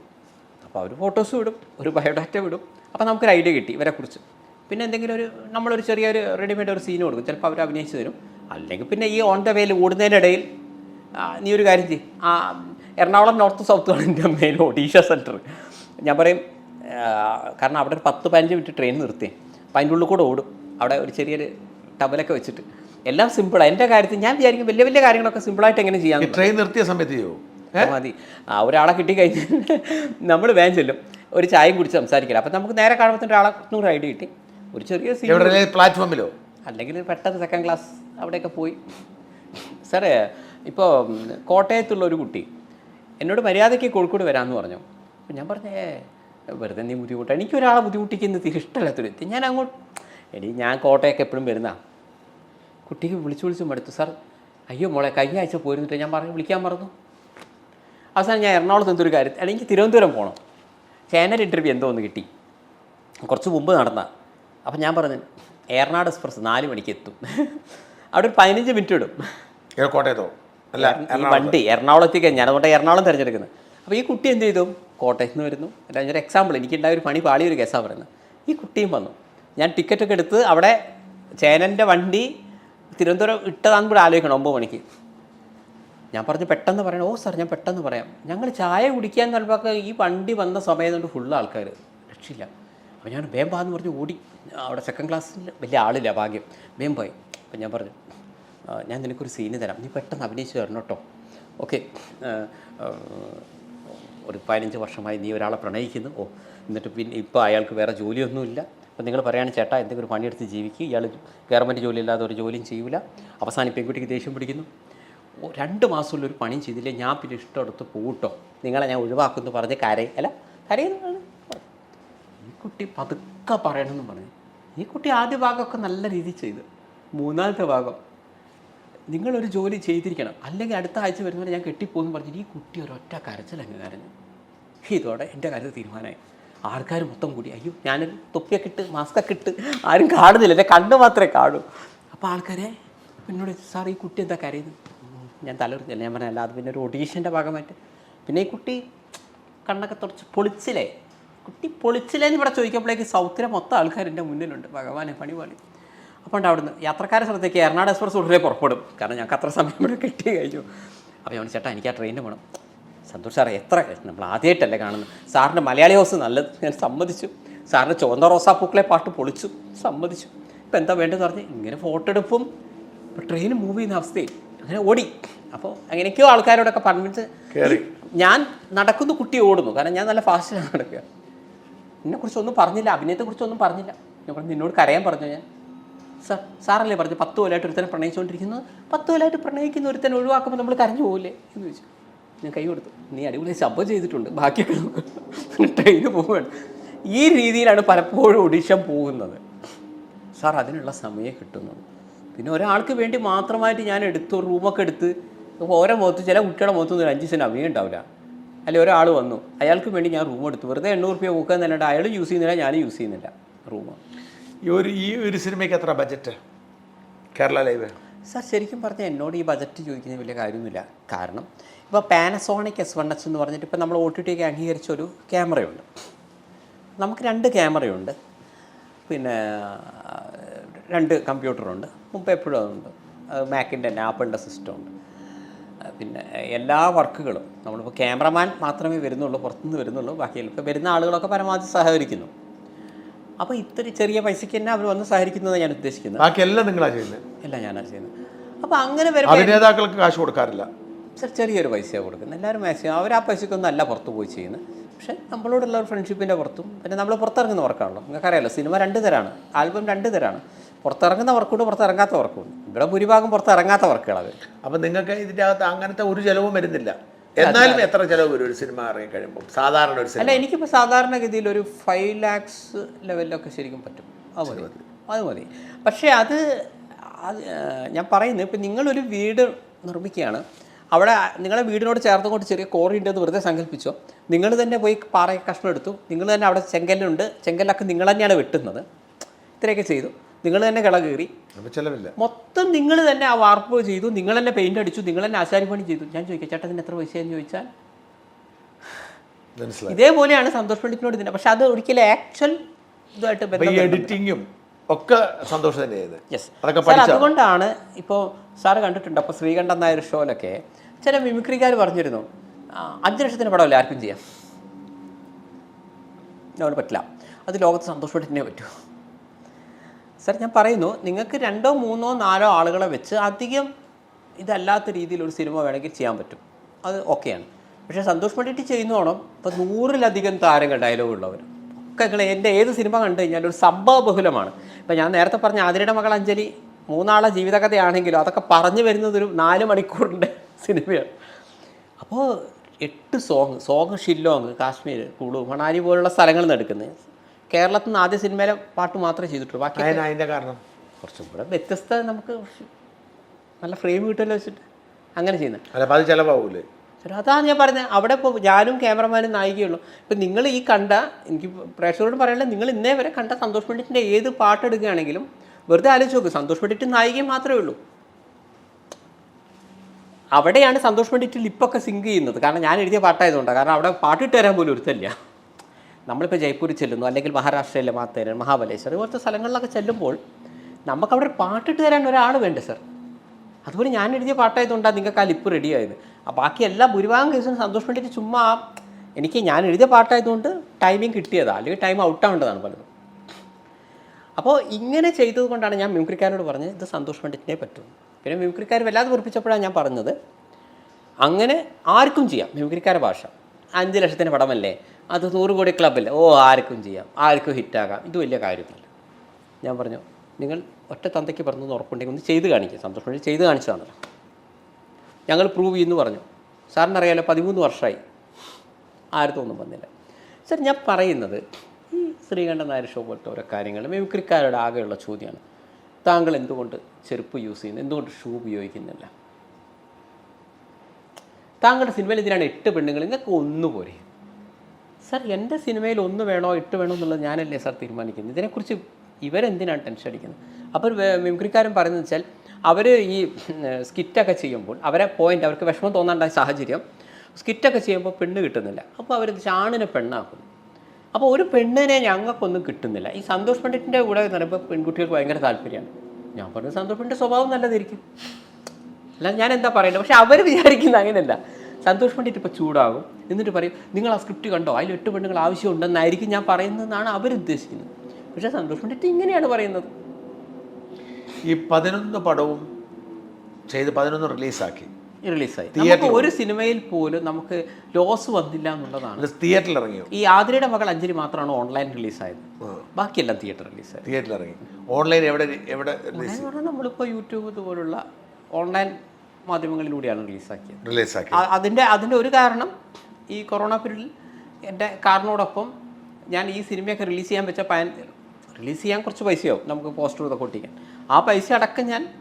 അപ്പോൾ അവർ ഫോട്ടോസ് വിടും ഒരു ബയോഡാറ്റ വിടും. അപ്പോൾ നമുക്കൊരു ഐഡിയ കിട്ടി ഇവരെക്കുറിച്ച്. പിന്നെ എന്തെങ്കിലും ഒരു നമ്മളൊരു ചെറിയൊരു റെഡിമെയ്ഡ് ഒരു സീൻ കൊടുക്കും. ചിലപ്പോൾ അവർ അഭിനയിച്ച് തരും. അല്ലെങ്കിൽ പിന്നെ ഈ ഓൺ ദ വേയിൽ ഓടുന്നതിനിടയിൽ നീ ഒരു കാര്യം ചെയ്യും. ആ എറണാകുളം നോർത്ത് സൗത്ത് എന്റെ മെയിൻ ഒഡീഷ സെന്റർ ഞാൻ പറയും കാരണം അവിടെ ഒരു പത്ത് പതിനഞ്ച് മിനിറ്റ് ട്രെയിൻ നിർത്തി. അപ്പം അതിന്റെ ഉള്ളിൽ കൂടെ ഓടും. അവിടെ ഒരു ചെറിയൊരു ടബലൊക്കെ വെച്ചിട്ട്. എല്ലാം സിമ്പിളാണ് എന്റെ കാര്യത്തിൽ ഞാൻ വിചാരിക്കും വലിയ വലിയ കാര്യങ്ങളൊക്കെ സിമ്പിളായിട്ട് എങ്ങനെ
ചെയ്യാം ട്രെയിൻ നിർത്തിയ സമയത്ത് ചെയ്യോ?
മതി. ആ ഒരാളെ കിട്ടിക്കഴിഞ്ഞാൽ നമ്മൾ വേഗം ചെല്ലും. ഒരു ചായയും കുടിച്ച് സംസാരിക്കില്ല. അപ്പം നമുക്ക് നേരെ കാണുമ്പോൾ ഒരാളെ നൂറ് ഐഡിയ കിട്ടി. ഒരു ചെറിയ സീൻ
പ്ലാറ്റ്ഫോമിലോ?
അല്ലെങ്കിൽ പെട്ടെന്ന് സെക്കൻഡ് ക്ലാസ് അവിടെയൊക്കെ പോയി. സാറേ ഇപ്പോൾ കോട്ടയത്തുള്ള ഒരു കുട്ടി എന്നോട് മര്യാദയ്ക്ക് കോഴിക്കോട് വരാമെന്ന് പറഞ്ഞു. അപ്പം ഞാൻ പറഞ്ഞേ വെറുതെ നീ ബുദ്ധിമുട്ടാണ് എനിക്ക് ഒരാളെ ബുദ്ധിമുട്ടിക്കുന്നത് തീരെ ഇഷ്ടമില്ലാത്തൊരു വ്യക്തി. ഞാൻ അങ്ങോട്ട് എടി ഞാൻ കോട്ടയൊക്കെ എപ്പോഴും വരുന്ന? കുട്ടിക്ക് വിളിച്ചു വിളിച്ചു മടുത്തു. സാർ അയ്യോ മോളെ കഴിഞ്ഞ ആഴ്ച പോയിരുന്നിട്ട് ഞാൻ പറഞ്ഞു വിളിക്കാൻ മറന്നു. അവസാനം ഞാൻ എറണാകുളത്ത് എന്തൊരു കാര്യം അല്ലെങ്കിൽ തിരുവനന്തപുരം പോകണം ചേനൽ ഇന്റർവ്യൂ എന്തോ ഒന്ന് കിട്ടി. കുറച്ച് മുമ്പ് നടന്ന. അപ്പം ഞാൻ പറഞ്ഞു ഏറനാട് എക്സ്പ്രസ് നാല് മണിക്ക് എത്തും. അവിടെ ഒരു പതിനഞ്ച് മിനിറ്റ് ഇടും
കോട്ടയത്തോ? അല്ല
വണ്ടി എറണാകുളത്തേക്ക് ഞാൻ അതുകൊണ്ട് എറണാകുളം തിരഞ്ഞെടുക്കുന്നത്. അപ്പോൾ ഈ കുട്ടി എന്ത് ചെയ്തു? കോട്ടയത്ത് നിന്ന് വരുന്നു. അല്ല ഒരു എക്സാമ്പിൾ എനിക്കുണ്ടായ ഒരു പണി പാളി ഒരു കേസാണ് പറയുന്നത്. ഈ കുട്ടിയും വന്നു. ഞാൻ ടിക്കറ്റൊക്കെ എടുത്ത് അവിടെ ചേനന്റെ വണ്ടി തിരുവനന്തപുരം ഇട്ടതാന്ന് കൂടെ ആലോചിക്കണം ഒമ്പത് മണിക്ക്. ഞാൻ പറഞ്ഞു പെട്ടെന്ന് പറയണം. ഓ സാർ ഞാൻ പെട്ടെന്ന് പറയാം. ഞങ്ങൾ ചായ കുടിക്കാൻ പറയുമ്പോൾ ഈ വണ്ടി വന്ന സമയം കൊണ്ട് ഫുള്ള് ആൾക്കാർ രക്ഷയില്ല. അപ്പോൾ ഞാൻ വേം എന്ന് പറഞ്ഞ് ഓടി. അവിടെ സെക്കൻഡ് ക്ലാസ്സിൽ വലിയ ആളില്ല ഭാഗ്യം. വേമ്പായി പോയി. അപ്പം ഞാൻ പറഞ്ഞു "ആ, ഞാൻ നിനക്കൊരു സീന് തരാം. നീ പെട്ടെന്ന് അഭിനയിച്ച് തരണം കേട്ടോ ഓക്കെ. ഒരു പതിനഞ്ച് വർഷമായി നീ ഒരാളെ പ്രണയിക്കുന്നു. ഓ എന്നിട്ട് പിന്നെ ഇപ്പോൾ അയാൾക്ക് വേറെ ജോലിയൊന്നുമില്ല. അപ്പോൾ നിങ്ങൾ പറയുകയാണ് ചേട്ടാ എന്തെങ്കിലും പണിയെടുത്ത് ജീവിക്കുക ഇയാൾ ഗവൺമെന്റ് ജോലി ഇല്ലാതെ ഒരു ജോലിയും ചെയ്യൂല. അവസാനം പെൺകുട്ടിക്ക് ദേഷ്യം പിടിക്കുന്നു. രണ്ട് മാസമുള്ള ഒരു പണിയും ചെയ്തില്ലേ. ഞാൻ പിന്നെ ഇഷ്ടം എടുത്ത് പോകട്ടോ നിങ്ങളെ ഞാൻ ഒഴിവാക്കുമെന്ന് പറഞ്ഞ് കരയും. അല്ല കരയുന്നതാണ് ഈ കുട്ടി പതുക്കെ പറയണമെന്ന് പറഞ്ഞു. ഈ കുട്ടി ആദ്യ ഭാഗമൊക്കെ നല്ല രീതിയിൽ ചെയ്തു. മൂന്നാമത്തെ ഭാഗം. നിങ്ങളൊരു ജോലി ചെയ്തിരിക്കണം. അല്ലെങ്കിൽ അടുത്ത ആഴ്ച വരുന്നവരെ ഞാൻ കെട്ടിപ്പോകുന്നു പറഞ്ഞിട്ട് ഈ കുട്ടി ഒരൊറ്റ കരച്ചിലങ്ങ് കരഞ്ഞു. ഇതോടെ എന്റെ കാര്യത്തിൽ തീരുമാനമായി. ആൾക്കാർ മൊത്തം കൂടി. അയ്യോ ഞാനൊരു തൊപ്പിയൊക്കെ ഇട്ട് മാസ്കൊക്കെ ഇട്ട് ആരും കാണുന്നില്ല. എന്റെ കണ്ണ് മാത്രമേ കാണൂ. അപ്പോൾ ആൾക്കാരെ എന്നോട് സാർ ഈ കുട്ടി എന്താ കരയുന്നത്? ഞാൻ തലറിഞ്ഞില്ല ഞാൻ പറഞ്ഞല്ല അത് പിന്നെ ഒരു ഒഡീഷന്റെ ഭാഗമായിട്ട്. പിന്നെ ഈ കുട്ടി കണ്ണൊക്കെ തുറച്ച് പൊളിച്ചില്ലേ? കുട്ടി പൊളിച്ചില്ലേ എന്ന് ഇവിടെ ചോദിക്കുമ്പോഴേക്ക് സൗത്തിലെ മൊത്തം ആൾക്കാർ എന്റെ മുന്നിലുണ്ട്. ഭഗവാനെ പണി പാടി അപ്പോൾ ഉണ്ട് അവിടുന്ന്. യാത്രക്കാരെ ശ്രദ്ധയ്ക്ക് എറണാട് എക്സ്പ്രസ് ഉടനെ പുറപ്പെടും. കാരണം ഞങ്ങൾക്ക് അത്ര സമയം ഇവിടെ കിട്ടി കഴിഞ്ഞു. അപ്പോൾ ഞാൻ ചേട്ടാ എനിക്ക് ആ ട്രെയിനിന് പോകണം സന്തോഷ് സാറേ എത്ര നമ്മൾ ആദ്യമായിട്ടല്ലേ കാണുന്നത്? സാറിന്റെ മലയാളി ഹൗസ് നല്ലത്. ഞാൻ സമ്മതിച്ചു. സാറിന്റെ ചുവന്ന റോസാപ്പൂക്കളെ പാട്ട് പൊളിച്ചു. സമ്മതിച്ചു. ഇപ്പം എന്താ വേണ്ടതെന്ന് പറഞ്ഞ് ഇങ്ങനെ ഫോട്ടോ എടുപ്പും. ട്രെയിൻ മൂവ് ചെയ്യുന്ന അവസ്ഥയിൽ അങ്ങനെ ഓടി. അപ്പോൾ അങ്ങനെയൊക്കെയോ ആൾക്കാരോടൊക്കെ പറഞ്ഞിട്ട്. ഞാൻ നടക്കുന്ന കുട്ടി ഓടുന്നു. കാരണം ഞാൻ നല്ല ഫാസ്റ്റിലാണ് നടക്കുക. എന്നെ ഒന്നും പറഞ്ഞില്ല. അഭിനയത്തെക്കുറിച്ച് ഒന്നും പറഞ്ഞില്ല. ഞാൻ പറഞ്ഞു നിന്നോട് കരയാൻ പറഞ്ഞു ഞാൻ. സാർ സാറല്ലേ പറഞ്ഞു പത്ത് കൊല്ലമായിട്ട് ഒരുത്തനെ പ്രണയിച്ചുകൊണ്ടിരിക്കുന്നത്. പത്ത് കൊല്ലമായിട്ട് പ്രണയിക്കുന്ന ഒരുത്തനെ ഒഴിവാക്കുമ്പോൾ നമ്മൾ കരഞ്ഞു പോകില്ലേ എന്ന് ചോദിച്ചു. ഞാൻ കൈ കൊടുത്തു. നീ അടിപൊളി ശബ്ദം ചെയ്തിട്ടുണ്ട്. ബാക്കിയൊക്കെ നമുക്ക് ട്രെയിന് പോവുകയാണ്. ഈ രീതിയിലാണ് പലപ്പോഴും ഒഡീഷൻ പോകുന്നത്. സാർ അതിനുള്ള സമയം കിട്ടുന്നു പിന്നെ ഒരാൾക്ക് വേണ്ടി മാത്രമായിട്ട് ഞാൻ എടുത്തു റൂമൊക്കെ എടുത്ത് ഓരോ മുഖത്ത് ചില കുട്ടികളുടെ മുഖത്തൊന്നും ഒരു അഞ്ച് സെന്റ് അഭിനയം ഉണ്ടാവില്ല. അല്ലെ ഒരാൾ വന്നു അയാൾക്ക് വേണ്ടി ഞാൻ റൂം എടുത്തു. വെറുതെ എണ്ണൂറ് റുപ്യ പോക്കാൻ തന്നെ അയാൾ യൂസ് ചെയ്യുന്നില്ല ഞാനും യൂസ് ചെയ്യുന്നില്ല റൂം
ഈ ഒരു ഈ ഒരു സിനിമയ്ക്ക് എത്ര ബജറ്റ് കേരള ലൈവ്
സാർ ശരിക്കും പറഞ്ഞാൽ എന്നോട് ഈ ബജറ്റ് ചോദിക്കുന്ന വലിയ കാര്യമൊന്നുമില്ല. കാരണം ഇപ്പോൾ പാനസോണിക് എസ് വൺ എച്ച് എന്ന് പറഞ്ഞിട്ട് ഇപ്പോൾ നമ്മൾ ഒ ടി ടിക്ക് അംഗീകരിച്ച ഒരു ക്യാമറയുണ്ട് നമുക്ക് രണ്ട് ക്യാമറയുണ്ട് പിന്നെ രണ്ട് കമ്പ്യൂട്ടറുണ്ട് മുമ്പ് എപ്പോഴും അതുണ്ട്. മാക്കിന്റെ തന്നെ ആപ്പിന്റെ സിസ്റ്റം ഉണ്ട് പിന്നെ എല്ലാ വർക്കുകളും നമ്മളിപ്പോൾ ക്യാമറമാൻ മാത്രമേ വരുന്നുള്ളൂ പുറത്തുനിന്ന് വരുന്നുള്ളൂ ബാക്കി ഇപ്പോൾ വരുന്ന ആളുകളൊക്കെ പരമാവധി സഹകരിക്കുന്നു. അപ്പോൾ ഇത്തിരി ചെറിയ പൈസയ്ക്ക് തന്നെ അവർ വന്ന് സഹകരിക്കുന്നത് ഞാൻ ഉദ്ദേശിക്കുന്നത്.
ബാക്കി എല്ലാം നിങ്ങളാ ചെയ്യുന്നത്?
എല്ലാം ഞാനാണ് ചെയ്യുന്നത്. അപ്പോൾ അങ്ങനെ വരുമ്പോൾ
അഭിനേതാക്കൾക്ക് കാശ് കൊടുക്കാറില്ല.
സർ ചെറിയൊരു പൈസയാണ് കൊടുക്കുന്നത്. എല്ലാവരും മാക്സിമം അവർ ആ പൈസക്കൊന്നും അല്ല പുറത്ത് പോയി ചെയ്യുന്നത്. പക്ഷേ നമ്മളോടുള്ള ഒരു ഫ്രണ്ട്ഷിപ്പിന്റെ പുറത്തും പിന്നെ നമ്മൾ പുറത്തിറങ്ങുന്ന വർക്കാണല്ലോ നിങ്ങൾക്കറിയാലോ സിനിമ രണ്ട് തരമാണ് ആൽബം രണ്ട് തരമാണ് പുറത്തിറങ്ങുന്ന വർക്കുണ്ട് പുറത്തിറങ്ങാത്ത വർക്കുണ്ട് ഇവിടെ ഭൂരിഭാഗം പുറത്തിറങ്ങാത്തവർക്കുള്ളത്
അപ്പം നിങ്ങൾക്ക് ഇതിന്റെ അകത്ത് അങ്ങനത്തെ ഒരു ചിലവും വരുന്നില്ല. എന്നാലും എത്ര ചിലവ് വരും ഒരു സിനിമ ഇറങ്ങി കഴിയുമ്പോൾ സാധാരണ ഒരു
അല്ല എനിക്കിപ്പോൾ സാധാരണഗതിയിൽ ഒരു ഫൈവ് ലാക്സ് ലെവലിലൊക്കെ ശരിക്കും പറ്റും. അത് മതി. അത് മതി. പക്ഷേ അത് ഞാൻ പറയുന്നത് ഇപ്പം നിങ്ങളൊരു വീട് നിർമ്മിക്കുകയാണ്. അവിടെ നിങ്ങളെ വീടിനോട് ചേർത്തുകൊണ്ട് ചെറിയ കോറി ഉണ്ടെന്ന് വെറുതെ സങ്കല്പിച്ചോ? നിങ്ങൾ തന്നെ പോയി പാറ കഷ്ണം എടുത്തു. നിങ്ങൾ തന്നെ അവിടെ ചെങ്കല്ലുണ്ട്. ചെങ്കല്ലൊക്കെ നിങ്ങൾ തന്നെയാണ് വെട്ടുന്നത്. ഇത്രയൊക്കെ ചെയ്തു. നിങ്ങൾ തന്നെ കിള കീറി.
ചെലവില്ല.
മൊത്തം നിങ്ങൾ തന്നെ ആ വാർപ്പ് ചെയ്തു നിങ്ങൾ തന്നെ പെയിന്റ് അടിച്ചു നിങ്ങൾ തന്നെ ആശാരിപ്പണി ചെയ്തു. ഞാൻ ചോദിക്കാം ചേട്ടത്തിന് എത്ര പൈസയെന്ന് ചോദിച്ചാൽ? ഇതേപോലെയാണ് സന്തോഷ് പണ്ഡിറ്റിനോട് ഇതിനെ. പക്ഷെ അത് ഒരിക്കലും ആക്ച്വൽ ഇതുമായിട്ട്
എഡിറ്റിങ്ങും ഒക്കെ സന്തോഷം
യെസ് അതുകൊണ്ടാണ് ഇപ്പോൾ സാറ് കണ്ടിട്ടുണ്ട് അപ്പോൾ ശ്രീകണ്ഠൻ നായർ ഷോയിലൊക്കെ ചില മിമിക്രിക്കാർ പറഞ്ഞിരുന്നു "ആ, അഞ്ച് ലക്ഷത്തിന് പടമല്ല ആർക്കും ചെയ്യാം? അവിടെ പറ്റില്ല. അത് ലോകത്ത് സന്തോഷപ്പെട്ടിട്ടേ പറ്റൂ. സാർ ഞാൻ പറയുന്നു നിങ്ങൾക്ക് രണ്ടോ മൂന്നോ നാലോ ആളുകളെ വെച്ച് അധികം ഇതല്ലാത്ത രീതിയിൽ ഒരു സിനിമ വേണമെങ്കിൽ ചെയ്യാൻ പറ്റും. അത് ഓക്കെയാണ്. പക്ഷേ സന്തോഷ് പണ്ഡിറ്റ് ചെയ്യുന്നോണം ഇപ്പം നൂറിലധികം താരങ്ങൾ ഡയലോഗ് ഉള്ളവർ ഒക്കെ എന്റെ ഏത് സിനിമ കണ്ടു കഴിഞ്ഞാൽ ഒരു സംഭവ ബഹുലമാണ് ഇപ്പം ഞാൻ നേരത്തെ പറഞ്ഞ ആതിരയുടെ മകൾ അഞ്ജലി മൂന്നാളെ ജീവിതകഥയാണെങ്കിലും അതൊക്കെ പറഞ്ഞു വരുന്നത് ഒരു നാല് മണിക്കൂറിന്റെ സിനിമയാണ്. അപ്പോൾ എട്ട് സോങ് സോങ് ഷില്ലോങ് കാശ്മീർ കുളു മണാലി പോലുള്ള സ്ഥലങ്ങളിൽ നിന്ന് എടുക്കുന്നത്. കേരളത്തിൽ നിന്ന് ആദ്യ സിനിമയിലെ പാട്ട് മാത്രമേ ചെയ്തിട്ടുള്ളൂ. ബാക്കി
അതിന്റെ കാരണം?
കുറച്ചും കൂടെ വ്യത്യസ്ത നമുക്ക് നല്ല ഫ്രെയിം കിട്ടുമല്ലോ വെച്ചിട്ട്. അങ്ങനെ ചെയ്യുന്നത്.
അത് ചിലവാകൂലേ
അതാണ് ഞാൻ പറഞ്ഞത് അവിടെ ഇപ്പോൾ ഞാനും ക്യാമറമാനും നായികയുള്ളൂ ഇപ്പം നിങ്ങൾ ഈ കണ്ട എനിക്ക് പ്രേക്ഷകരോട് പറയാനുള്ളത് നിങ്ങൾ ഇന്നേ വരെ കണ്ട സന്തോഷ് പണ്ഡിറ്റിന്റെ ഏത് പാട്ട് എടുക്കുകയാണെങ്കിലും വെറുതെ ആലോചിച്ച് നോക്കും. സന്തോഷ് പണ്ഡിറ്റ് നായികയും മാത്രമേ ഉള്ളൂ. അവിടെയാണ് സന്തോഷ് പണ്ഡിറ്റിൽ ഇപ്പൊക്കെ സിങ്ക് ചെയ്യുന്നത്. കാരണം ഞാൻ എഴുതിയ പാട്ടായതുകൊണ്ടാണ് കാരണം അവിടെ പാട്ടിട്ട് തരാൻ പോലും ഒരുത്തല്ല. നമ്മളിപ്പോൾ ജയ്പൂരിൽ ചെല്ലുന്നു അല്ലെങ്കിൽ മഹാരാഷ്ട്രയിലെ മാത്തേരൻ മഹാബലേശ്വർ ഇതുപോലത്തെ സ്ഥലങ്ങളിലൊക്കെ ചെല്ലുമ്പോൾ നമുക്ക് അവിടെ പാട്ടിട്ട് തരാൻ ഒരാൾ വേണ്ട സർ അതുപോലെ ഞാൻ എഴുതിയ പാട്ടായതുകൊണ്ടാണ് നിങ്ങൾക്ക് ആ ലിപ്പ് റെഡി ആയത്. ആ ബാക്കി എല്ലാ ഭൂരിഭാഗം കേസും സന്തോഷം വേണ്ടിയിട്ട് ചുമ്മാ എനിക്ക് ഞാൻ എഴുതിയ പാട്ടായതുകൊണ്ട് ടൈമിങ് കിട്ടിയതാണ് അല്ലെങ്കിൽ ടൈം ഔട്ടാവേണ്ടതാണ് പലതും. അപ്പോൾ ഇങ്ങനെ ചെയ്തതുകൊണ്ടാണ് ഞാൻ മിമിക്രിക്കാരോട് പറഞ്ഞത് ഇത് സന്തോഷ് പണ്ഡിറ്റിനെ പറ്റും. പിന്നെ മിമിക്രിക്കാർ വല്ലാതെ വെറുപ്പിച്ചപ്പോഴാണ് ഞാൻ പറഞ്ഞത് അങ്ങനെ ആർക്കും ചെയ്യാം മിമിക്രിക്കാരുടെ ഭാഷ. അഞ്ച് ലക്ഷത്തിന്റെ പടമല്ലേ? അത് നൂറ് കോടി ക്ലബ്ബല്ലേ ഓ ആർക്കും ചെയ്യാം. ആർക്കും ഹിറ്റാകാം. ഇത് വലിയ കാര്യമൊന്നുമില്ല ഞാൻ പറഞ്ഞു നിങ്ങൾ ഒറ്റ തന്തയ്ക്ക് പറഞ്ഞത് ഉറപ്പുണ്ടെങ്കിൽ ഒന്ന് ചെയ്ത് കാണിക്കുക പണ്ഡിറ്റ് ചെയ്ത് കാണിച്ചതാണല്ലോ ഞങ്ങൾ പ്രൂവ് ചെയ്യുന്നു പറഞ്ഞു. സാറിനറിയാലോ പതിമൂന്ന് വർഷമായി. ഒന്നും വന്നില്ല. സർ ഞാൻ പറയുന്നത് ഈ ശ്രീകണ്ഠൻ നായർ ഷോ പോലത്തെ ഓരോ കാര്യങ്ങൾ മിമിക്രിക്കാരുടെ ആകെയുള്ള ചോദ്യമാണ്. താങ്കൾ എന്തുകൊണ്ട് ചെരുപ്പ് യൂസ് ചെയ്യുന്നു? എന്തുകൊണ്ട് ഷൂ ഉപയോഗിക്കുന്നില്ല? താങ്കളുടെ സിനിമയിൽ എന്തിനാണ് എട്ട് പെണ്ണുങ്ങൾ. നിങ്ങൾക്ക് ഒന്ന് പോരെ. സർ എന്റെ സിനിമയിൽ ഒന്ന് വേണോ എട്ട് വേണോ എന്നുള്ളത് ഞാനല്ലേ സാർ തീരുമാനിക്കുന്നത്? ഇതിനെക്കുറിച്ച് ഇവരെന്തിനാണ് ടെൻഷൻ അടിക്കുന്നത്? അപ്പോൾ മിമിക്രിക്കാരൻ പറയുന്നത് വെച്ചാൽ അവർ ഈ സ്കിറ്റൊക്കെ ചെയ്യുമ്പോൾ അവരെ പോയിന്റ് അവർക്ക് വിഷമം തോന്നാണ്ടായ സാഹചര്യം സ്കിറ്റൊക്കെ ചെയ്യുമ്പോൾ പെണ്ണ് കിട്ടുന്നില്ല. അപ്പോൾ അവർ ചാണിനെ പെണ്ണാക്കുന്നു. അപ്പോൾ ഒരു പെണ്ണിനെ ഞങ്ങൾക്കൊന്നും കിട്ടുന്നില്ല. ഈ സന്തോഷ് പണ്ഡിറ്റിന്റെ കൂടെ എന്ന് പെൺകുട്ടികൾക്ക് ഭയങ്കര താല്പര്യമാണ്. ഞാൻ പറഞ്ഞ സന്തോഷ് പണ്ഡിറ്റ് സ്വഭാവം നല്ലതായിരിക്കും. അല്ല ഞാൻ എന്താ പറയുന്നത് പക്ഷെ അവർ വിചാരിക്കുന്ന അങ്ങനെയല്ല. സന്തോഷ് പണ്ഡിറ്റ് ഇപ്പോൾ ചൂടാകും. എന്നിട്ട് പറയും നിങ്ങൾ ആ സ്ക്രിപ്റ്റ് കണ്ടോ? അതിൽ എട്ട് പെണ്ണുങ്ങൾ ആവശ്യമുണ്ടെന്നായിരിക്കും ഞാൻ പറയുന്നതെന്നാണ് അവരുദ്ദേശിക്കുന്നത് പക്ഷേ സന്തോഷ് പണ്ഡിറ്റ് ഇങ്ങനെയാണ് പറയുന്നത്.
ഈ പതിനൊന്ന് പടവും ചെയ്ത് പതിനൊന്ന് റിലീസാക്കി.
റിലീസായി. നമുക്ക് ഒരു സിനിമയിൽ പോലും നമുക്ക് ലോസ് വന്നില്ല എന്നുള്ളതാണ്.
തിയേറ്ററിൽ ഇറങ്ങിയോ
ഈ ആതിരയുടെ മകൾ അഞ്ജലി മാത്രമാണ് ഓൺലൈൻ റിലീസായത്. ബാക്കിയെല്ലാം തിയേറ്റർ റിലീസായി
തിയേറ്ററിൽ ഇറങ്ങി ഓൺലൈൻ എവിടെ എവിടെ
നമ്മളിപ്പോൾ യൂട്യൂബ് ഇതുപോലുള്ള ഓൺലൈൻ മാധ്യമങ്ങളിലൂടെയാണ് റിലീസാക്കിയത്.
റിലീസാക്കി.
അതിന്റെ അതിന്റെ ഒരു കാരണം ഈ കൊറോണ പീരീഡിൽ എന്റെ കാറിനോടൊപ്പം ഞാൻ ഈ സിനിമയൊക്കെ റിലീസ് ചെയ്യാൻ വെച്ച പയൻ റിലീസ് ചെയ്യാൻ കുറച്ച് പൈസയാവും നമുക്ക് പോസ്റ്റർ ഇതൊക്കെ ഒട്ടിക്കാൻ. ആ പൈസ അടക്കം ഞാൻ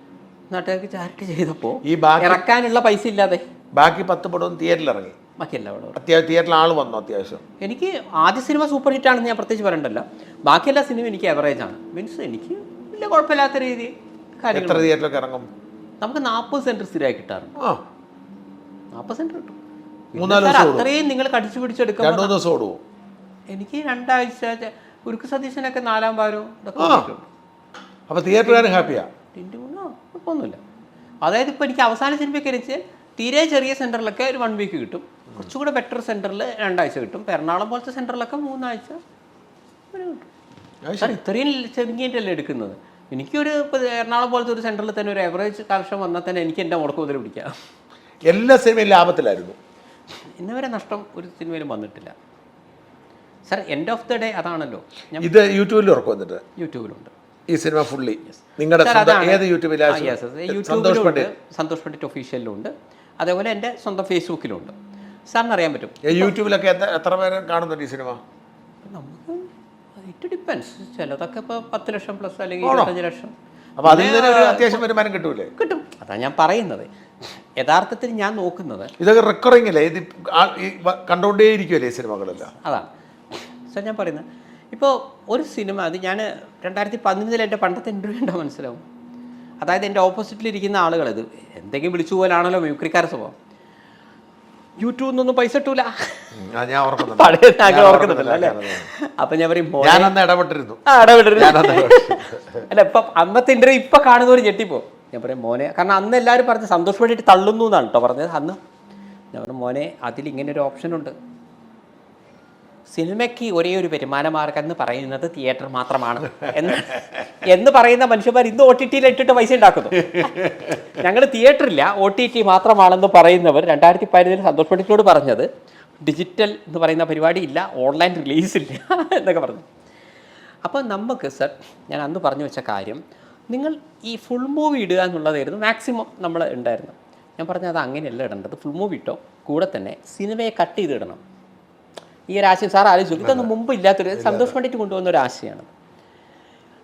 നാട്ടുകാർക്ക് ചാരിറ്റി ചെയ്തപ്പോൾ
ഈ ബാക്കി
ഇറക്കാനുള്ള പൈസ ഇല്ലാതെ.
ബാക്കി പത്ത് പടവും തിയേറ്ററിൽ ഇറങ്ങി.
ബാക്കിയല്ല
അത്യാവശ്യം തിയേറ്ററിൽ ആൾ വന്നു അത്യാവശ്യം.
എനിക്ക് ആദ്യ സിനിമ സൂപ്പർ ഹിറ്റ് ആണെന്ന് ഞാൻ പ്രത്യേകിച്ച് പറയണ്ടല്ലോ. ബാക്കി എല്ലാ സിനിമയും എനിക്ക് ആവറേജ് ആണ്. മീൻസ് എനിക്ക് വലിയ കുഴപ്പമില്ലാത്ത രീതി
എത്ര തിയേറ്ററിലൊക്കെ ഇറങ്ങും?
നമുക്ക് നാൽപ്പത് സെന്റർ സ്ഥിരമായി കിട്ടാറുണ്ട്. നാൽപ്പത് സെന്റർ കിട്ടും. അത്രയും നിങ്ങൾ കടിച്ചു
പിടിച്ചെടുക്കും
എനിക്ക് രണ്ടാഴ്ച ഉരുക്ക് സതീശനൊക്കെ നാലാം വാരവും
ഒന്നുമില്ല ഹാപ്പിയാ
കുഴപ്പമൊന്നുമില്ല. അതായത് ഇപ്പൊ എനിക്ക് അവസാന സിനിമയൊക്കെ വെച്ച് തീരെ ചെറിയ സെന്ററിലൊക്കെ ഒരു വൺ വീക്ക് കിട്ടും. കുറച്ചുകൂടെ ബെറ്റർ സെന്ററിൽ രണ്ടാഴ്ച കിട്ടും. എറണാകുളം പോലത്തെ സെന്ററിലൊക്കെ മൂന്നാഴ്ച ഇത്രയും ചെറുങ്ങിയിട്ടല്ലേ എടുക്കുന്നത്? എനിക്കൊരു എറണാകുളം പോലത്തെ ഒരു സെന്ററിൽ തന്നെ ഒരു ആവറേജ് കലക്ഷൻ വന്നാൽ തന്നെ എനിക്ക് എന്റെ മുടക്കം മുതൽ പിടിക്കാം.
എല്ലാ സിനിമയും ലാഭത്തിലായിരുന്നു.
ഇന്ന് വരെ നഷ്ടം ഒരു സിനിമയിലും വന്നിട്ടില്ല. Sir end of the day അതാണല്ലോ.
ഇത് യൂട്യൂബിൽ ഉറക്കം വന്നിട്ട്.
യൂട്യൂബിലുണ്ട്.
ഈ സിനിമ ഫുള്ളി നിങ്ങളുടെ ഏത് യൂട്യൂബിലാ
ആ, yes, yes.
സന്തോഷ് പണ്ഡിറ്റ്.
സന്തോഷ് പണ്ഡിറ്റ് ഒഫീഷ്യലിലുണ്ട് അതേപോലെ എന്റെ സ്വന്തം ഫേസ്ബുക്കിലുണ്ട് സാറിന് അറിയാൻ പറ്റും.
യൂട്യൂബിലൊക്കെ എത്ര പേര് കാണുന്നുണ്ട് ഈ സിനിമ?
നമുക്ക് ഇറ്റ് ഡിപ്പെൻസ് ചിലതൊക്കെ ഇപ്പോൾ പത്ത് ലക്ഷം പ്ലസ് അല്ലെങ്കിൽ ഇരുപത്തഞ്ച് ലക്ഷം.
അപ്പോൾ അതിൽ നിന്ന് ഒരു അത്യാവശ്യം വരുമാനം കിട്ടൂലേ?
കിട്ടും. അതാണ് ഞാൻ പറയുന്നത്. യഥാർത്ഥത്തിൽ ഞാൻ നോക്കുന്നത്
ഇതൊക്കെ റെക്കറിംഗ് അല്ലേ? ഇത് കണ്ടോണ്ടേ ഇരിക്കുമല്ലേ സിനിമകളെല്ലാം?
അതാണ് സാർ ഞാൻ പറയുന്നത്. ഇപ്പോൾ ഒരു സിനിമ അത് ഞാൻ രണ്ടായിരത്തി പതിനഞ്ചിൽ എന്റെ പണ്ടത്തെ ഇന്റർവ്യൂ ഉണ്ടാവും മനസ്സിലാവും. അതായത് എന്റെ ഓപ്പോസിറ്റിലിരിക്കുന്ന ആളുകൾ ഇത് എന്തെങ്കിലും വിളിച്ചു പോലാണല്ലോ മ്യൂക്രിക്കാർ സ്വഭാവം. യൂട്യൂബിൽ നിന്നൊന്നും പൈസ കിട്ടൂല.
ആ, ഞാൻ ഓർക്കുന്നുണ്ട്
പഴയ താങ്കൾ
ഞാൻ
ഓർക്കുന്നുണ്ടല്ലോ അല്ലേ അപ്പം ഞാൻ പറയും മോനെ
ഞാനന്ന് ഇടപെട്ടിരുന്നു.
ആ അല്ല ഇപ്പൊ അന്നത്തെ ഇന്റർവ്യൂ ഇപ്പൊ കാണുന്നവർ ഞെട്ടിപ്പോ. ഞാൻ പറയാം മോനെ കാരണം അന്ന് എല്ലാരും പറഞ്ഞ് സന്തോഷപ്പെട്ടിട്ട് തള്ളുന്നു എന്നാണ് കേട്ടോ പറഞ്ഞത്. അന്ന് ഞാൻ പറഞ്ഞു മോനെ അതിൽ ഇങ്ങനെ ഒരു ഓപ്ഷൻ ഉണ്ട്. സിനിമയ്ക്ക് ഒരേ ഒരു വരുമാന മാർഗം എന്ന് പറയുന്നത് തിയേറ്റർ മാത്രമാണ്. എന്ന് എന്ന് പറയുന്ന മനുഷ്യന്മാർ ഇന്ന് ഒ ടി ടിയിൽ ഇട്ടിട്ട് പൈസ ഉണ്ടാക്കുന്നു. ഞങ്ങൾ തിയേറ്ററില്ല ഒ ടി ടി മാത്രമാണെന്ന് പറയുന്നവർ രണ്ടായിരത്തി പതിനഞ്ചിൽ സന്തോഷ് പറഞ്ഞത് ഡിജിറ്റൽ എന്ന് പറയുന്ന പരിപാടി ഇല്ല ഓൺലൈൻ റിലീസ് ഇല്ല എന്നൊക്കെ പറഞ്ഞു. അപ്പോൾ നമുക്ക് സർ ഞാൻ അന്ന് പറഞ്ഞു വെച്ച കാര്യം നിങ്ങൾ ഈ ഫുൾ മൂവി ഇടുക എന്നുള്ളതായിരുന്നു മാക്സിമം നമ്മൾ ഉണ്ടായിരുന്നു ഞാൻ പറഞ്ഞത് അത് അങ്ങനെയല്ല ഇടേണ്ടത് ഫുൾ മൂവി ഇട്ടോ കൂടെ തന്നെ സിനിമയെ കട്ട് ചെയ്ത് ഇടണം. ഈ ഒരു ആശയം സാർ ആലോചിച്ചു. ഇതൊന്നും മുമ്പ് ഇല്ലാത്തൊരു സന്തോഷ് പണ്ഡിറ്റ് കൊണ്ടുവന്ന ഒരു ആശയമാണ്.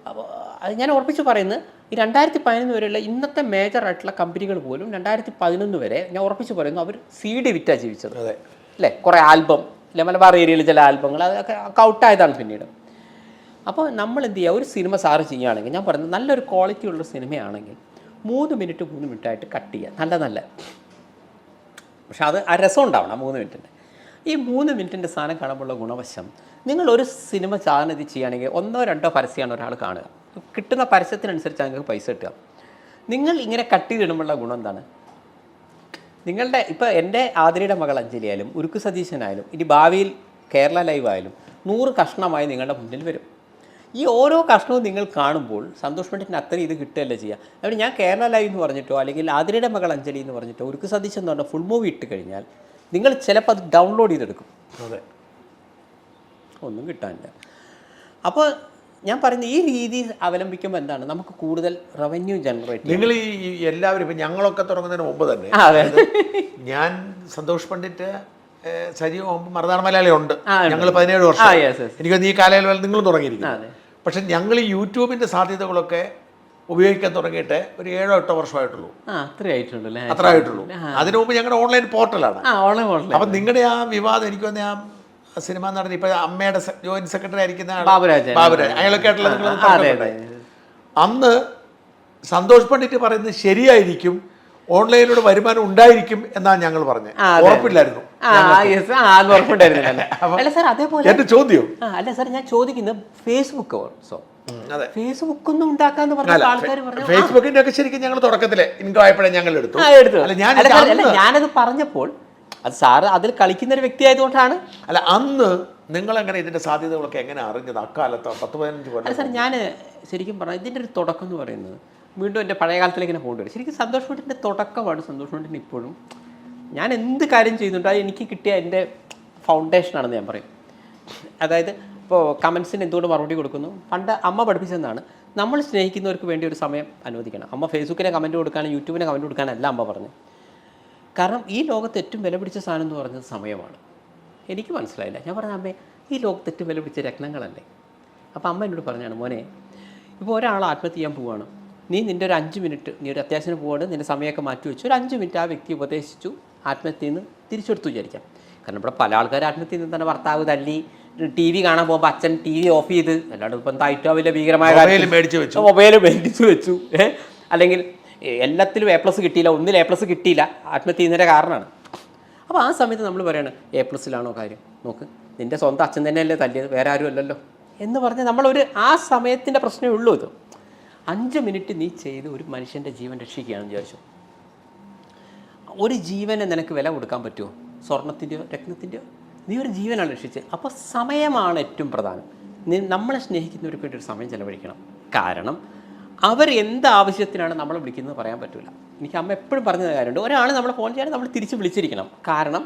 അപ്പോൾ അത് ഞാൻ ഉറപ്പിച്ച് പറയുന്നത് ഈ രണ്ടായിരത്തി പതിനൊന്ന് വരെയുള്ള ഇന്നത്തെ മേജർ ആയിട്ടുള്ള കമ്പനികൾ പോലും രണ്ടായിരത്തി പതിനൊന്ന് വരെ ഞാൻ ഉറപ്പിച്ച് പറയുന്നു അവർ സി ഡി വിറ്റാ ജീവിച്ചത്. അല്ലേ? കുറേ ആൽബം അല്ലെ മലബാർ ഏരിയയിൽ ചില ആൽബങ്ങൾ അതൊക്കെ ഔട്ടായതാണ് പിന്നീട്. അപ്പോൾ നമ്മൾ എന്ത് ചെയ്യുക ഒരു സിനിമ സാറ് ചെയ്യുകയാണെങ്കിൽ ഞാൻ പറയുന്നത് നല്ലൊരു ക്വാളിറ്റി ഉള്ള സിനിമയാണെങ്കിൽ മൂന്ന് മിനിറ്റ് മൂന്ന് മിനിറ്റ് ആയിട്ട് കട്ട് ചെയ്യുക. നല്ല നല്ല. പക്ഷെ അത് ആ രസം ഉണ്ടാവണം മൂന്ന് മിനിറ്റിന്റെ ഈ മൂന്ന് മിനിറ്റിന്റെ സാധനം കാണുമ്പോഴുള്ള ഗുണവശം നിങ്ങൾ ഒരു സിനിമ സാധനം ഇത് ചെയ്യുകയാണെങ്കിൽ ഒന്നോ രണ്ടോ പരസ്യമാണ് ഒരാൾ കാണുക. കിട്ടുന്ന പരസ്യത്തിനനുസരിച്ച് നിങ്ങൾക്ക് പൈസ കിട്ടുക. നിങ്ങൾ ഇങ്ങനെ കട്ട് ചെയ്തിടുമ്പോഴുള്ള ഗുണം എന്താണ്? നിങ്ങളുടെ ഇപ്പോൾ എന്റെ ആതിരയുടെ മകൾ അഞ്ജലി ആയാലും ഉരുക്ക് സതീശനായാലും ഇനി ഭാവിയിൽ കേരള ലൈവ് ആയാലും നൂറ് കഷ്ണമായി നിങ്ങളുടെ മുന്നിൽ വരും. ഈ ഓരോ കഷ്ണവും നിങ്ങൾ കാണുമ്പോൾ സന്തോഷ് പണ്ഡിറ്റിന് അത്രയും ഇത് കിട്ടുകയല്ല ചെയ്യുക? അതുകൊണ്ട് ഞാൻ കേരള ലൈവ് എന്ന് പറഞ്ഞിട്ടോ അല്ലെങ്കിൽ ആതിരയുടെ മകൾ അഞ്ജലി എന്ന് പറഞ്ഞിട്ടോ ഉരുക്ക് സതീശൻ എന്ന് പറഞ്ഞാൽ ഫുൾ മൂവി ഇട്ട് കഴിഞ്ഞാൽ നിങ്ങൾ ചിലപ്പോൾ അത് ഡൗൺലോഡ് ചെയ്തെടുക്കും.
അതെ.
ഒന്നും കിട്ടാനില്ല. അപ്പോൾ ഞാൻ പറയുന്നത് ഈ രീതി അവലംബിക്കുമ്പോൾ എന്താണ്? നമുക്ക് കൂടുതൽ റവന്യൂ ജനറേറ്റ്
നിങ്ങൾ ഈ എല്ലാവരും ഇപ്പം ഞങ്ങളൊക്കെ തുടങ്ങുന്നതിന് മുമ്പ് തന്നെ
അതായത്
ഞാൻ സന്തോഷ് പണ്ഡിറ്റ് സജീവമാകുമ്പോൾ മറുനാടൻ മലയാളി ഉണ്ട്. ഞങ്ങൾ പതിനേഴ് വർഷം. എനിക്ക് ഈ കാലയളവിൽ നിങ്ങൾ തുടങ്ങിയിരിക്കുന്നു.
അതെ.
പക്ഷെ ഞങ്ങൾ യൂട്യൂബിന്റെ സാധ്യതകളൊക്കെ ഉപയോഗിക്കാൻ തുടങ്ങിയിട്ട് ഒരു ഏഴോ എട്ടോ വർഷമായിട്ടുള്ളൂ.
ആ അത്രേ
ആയിട്ടുള്ളൂ അതിനു മുമ്പ് ഞങ്ങളുടെ ഓൺലൈൻ പോർട്ടലാണ്.
ആ ഓൺലൈൻ ഓൺലൈൻ
അപ്പം നിങ്ങളുടെ ആ വിവാദം എനിക്ക് വന്ന ആ സിനിമ നടൻ ഇപ്പൊ അമ്മയുടെ ജോയിന്റ് സെക്രട്ടറി ആയിരിക്കുന്ന.
ബാബുരാജൻ.
അയാളൊക്കെ ആയിട്ടുള്ള. അന്ന് സന്തോഷ് പണ്ഡിറ്റ് പറയുന്നത് ശരിയായിരിക്കും ഓൺലൈനിലൂടെ വരുമാനം ഉണ്ടായിരിക്കും എന്നാണ് ഞങ്ങൾ പറഞ്ഞത്. ഉറപ്പില്ലായിരുന്നു
അല്ല സാർ അതേപോലെ
എന്റെ ചോദ്യം.
അല്ല സാർ ഞാൻ ചോദിക്കുന്നത് ഫേസ്ബുക്ക് സോ ഫേസ്ബുക്ക് ഒന്നും ഉണ്ടാക്കാന്ന് പറഞ്ഞ ആൾക്കാർ പറഞ്ഞു
ഫേസ്ബുക്കിന്റെ ഒക്കെ ശരിക്കും ഞങ്ങൾ തുടക്കത്തിലെ ഇൻകം ഞങ്ങൾ എടുത്തു.
ഞാനത് പറഞ്ഞപ്പോൾ അത് സാറ് അതിൽ കളിക്കുന്ന ഒരു വ്യക്തി ആയതുകൊണ്ടാണ്.
അല്ല അന്ന് നിങ്ങൾ എങ്ങനെ ഇതിന്റെ സാധ്യതകളൊക്കെ എങ്ങനെ അറിഞ്ഞത്? അക്കാലത്ത് പത്ത് പതിനഞ്ച് കൊല്ലം
സാർ ഞാൻ ശരിക്കും പറഞ്ഞാൽ ഇതിന്റെ ഒരു തുടക്കം എന്ന് പറയുന്നത് വീണ്ടും എന്റെ പഴയ കാലത്തിലേക്ക് ഇങ്ങനെ പോകേണ്ടി വരും. ശരിക്കും സന്തോഷ് വീട്ടിന്റെ തുടക്കമാണ് സന്തോഷ് വീട്ടിന് ഇപ്പോഴും. ഞാൻ എന്ത് കാര്യം ചെയ്യുന്നുണ്ടോ അത് എനിക്ക് കിട്ടിയ എന്റെ ഫൗണ്ടേഷനാണെന്ന് ഞാൻ പറയും. അതായത് ഇപ്പോൾ കമൻസിന് എന്തുകൊണ്ട് മറുപടി കൊടുക്കുന്നു? പണ്ട് അമ്മ പഠിപ്പിച്ചതെന്നാണ്. നമ്മൾ സ്നേഹിക്കുന്നവർക്ക് വേണ്ടി ഒരു സമയം അനുവദിക്കണം. അമ്മ ഫേസ്ബുക്കിനെ കമന്റ് കൊടുക്കാനും യൂട്യൂബിനെ കമന്റ് കൊടുക്കാനല്ല അമ്മ പറഞ്ഞു. കാരണം ഈ ലോകത്ത് ഏറ്റവും വില പിടിച്ച സാധനം എന്ന് പറഞ്ഞത് സമയമാണ്. എനിക്ക് മനസ്സിലായില്ല. ഞാൻ പറഞ്ഞ അമ്മേ ഈ ലോകത്ത് ഏറ്റവും വില പിടിച്ച രത്നങ്ങളല്ലേ? അപ്പോൾ അമ്മ എന്നോട് പറഞ്ഞാണ് മോനെ ഇപ്പോൾ ഒരാൾ ആത്മഹത്യ ചെയ്യാൻ പോവുകയാണ് നീ നിന്റെ ഒരു അഞ്ച് മിനിറ്റ് നീ ഒരു അത്യാവശ്യം പോവാണ്. നിന്റെ സമയമൊക്കെ മാറ്റി വെച്ചു. ഒരു അഞ്ച് മിനിറ്റ് ആ വ്യക്തി ഉപദേശിച്ചു. ആത്മഹത്യയിൽ നിന്ന് തിരിച്ചെടുത്തു വിചാരിക്കാം. കാരണം ഇവിടെ പല ആൾക്കാർ ആത്മഹത്യ നിന്ന് തന്നെ ഭർത്താവ് തല്ലി ടി വി കാണാൻ പോകുമ്പോൾ അച്ഛൻ ടി വി ഓഫ് ചെയ്ത് അല്ലാണ്ട് ഇപ്പം ഏറ്റവും വലിയ ഭീകരമായ
മൊബൈൽ മേടിച്ച് വെച്ചു.
മൊബൈൽ മേടിച്ചു വെച്ചു. അല്ലെങ്കിൽ എല്ലാത്തിലും എ പ്ലസ് കിട്ടിയില്ല ഒന്നിൽ എ പ്ലസ് കിട്ടിയില്ല. ആത്മഹത്യ ചെയ്യുന്നതിന്റെ കാരണമാണ്. അപ്പോൾ ആ സമയത്ത് നമ്മൾ പറയണം എ പ്ലസ്സിലാണോ കാര്യം? നോക്ക് നിന്റെ സ്വന്തം അച്ഛൻ തന്നെയല്ലേ തല്ലിയത് വേറെ ആരും അല്ലല്ലോ. എന്ന് പറഞ്ഞാൽ നമ്മളൊരു ആ സമയത്തിന്റെ പ്രശ്നമേ ഉള്ളൂ ഇത്. അഞ്ച് മിനിറ്റ് നീ ചെയ്ത് ഒരു മനുഷ്യന്റെ ജീവൻ രക്ഷിക്കുകയാണെന്ന് വിചാരിച്ചു. ഒരു ജീവനെ നിനക്ക് വില കൊടുക്കാൻ പറ്റുമോ സ്വർണത്തിന്റെയോ രത്നത്തിന്റെയോ നീ ഒരു ജീവനാണ് രക്ഷിച്ചത് അപ്പോൾ സമയമാണ് ഏറ്റവും പ്രധാനം. നമ്മളെ സ്നേഹിക്കുന്നവർക്ക് വേണ്ടി ഒരു സമയം ചിലവഴിക്കണം. കാരണം അവർ എന്ത് ആവശ്യത്തിനാണ് നമ്മളെ വിളിക്കുന്നത് പറയാൻ പറ്റില്ല എനിക്ക് അമ്മ എപ്പോഴും പറഞ്ഞ കാര്യമുണ്ട്. ഒരാൾ നമ്മളെ ഫോൺ ചെയ്യാൻ നമ്മൾ തിരിച്ച് വിളിച്ചിരിക്കണം. കാരണം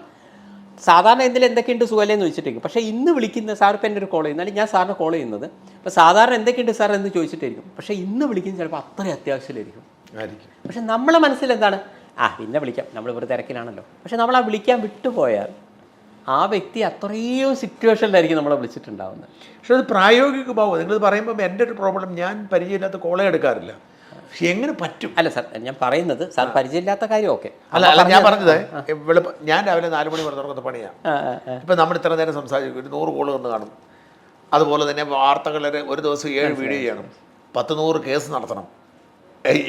സാധാരണ എന്തെങ്കിലും എന്തൊക്കെയുണ്ട് സുഖമല്ലേന്ന് ചോദിച്ചിട്ടേക്കും. പക്ഷേ ഇന്ന് വിളിക്കുന്ന സാർ ഇപ്പം എന്റെ ഒരു കോൾ ചെയ്യുന്നത് അല്ലെങ്കിൽ ഞാൻ സാറിന് കോൾ ചെയ്യുന്നത്. അപ്പോൾ സാധാരണ എന്തൊക്കെയുണ്ട് സാർ എന്ന് ചോദിച്ചിട്ടായിരിക്കും പക്ഷേ ഇന്ന് വിളിക്കുന്ന ചിലപ്പോൾ അത്രയും അത്യാവശ്യമായിരിക്കും പക്ഷെ നമ്മളെ മനസ്സിൽ എന്താണ്? ആ പിന്നെ വിളിക്കാം. നമ്മൾ ഇവിടെ തിരക്കിലാണല്ലോ. പക്ഷെ നമ്മൾ ആ വിളിക്കാൻ വിട്ടുപോയാൽ ആ വ്യക്തി അത്രയോ സിറ്റുവേഷനിലായിരിക്കും നമ്മളെ വിളിച്ചിട്ടുണ്ടാവുന്നത്.
പക്ഷെ അത് പ്രായോഗിക ഭാവം. നിങ്ങൾ പറയുമ്പോൾ എന്റെ ഒരു പ്രോബ്ലം ഞാൻ പരിചയമില്ലാത്ത കോളേ എടുക്കാറില്ല. പക്ഷെ എങ്ങനെ പറ്റും?
അല്ല സാർ ഞാൻ പറയുന്നത് സാർ പരിചയമില്ലാത്ത കാര്യം ഓക്കെ.
അല്ല അല്ല ഞാൻ പറഞ്ഞത് വെളുപ്പ ഞാൻ രാവിലെ നാല് മണി വരെ തുടങ്ങുന്ന പണിയാണ്. ഇപ്പം നമ്മൾ ഇത്ര നേരം സംസാരിക്കും. ഒരു നൂറ് കോൾ വന്ന് കാണും. അതുപോലെ തന്നെ വാർത്തകളിൽ ഒരു ദിവസം ഏഴ് വീഡിയോ ചെയ്യണം. പത്ത് നൂറ് കേസ് നടത്തണം.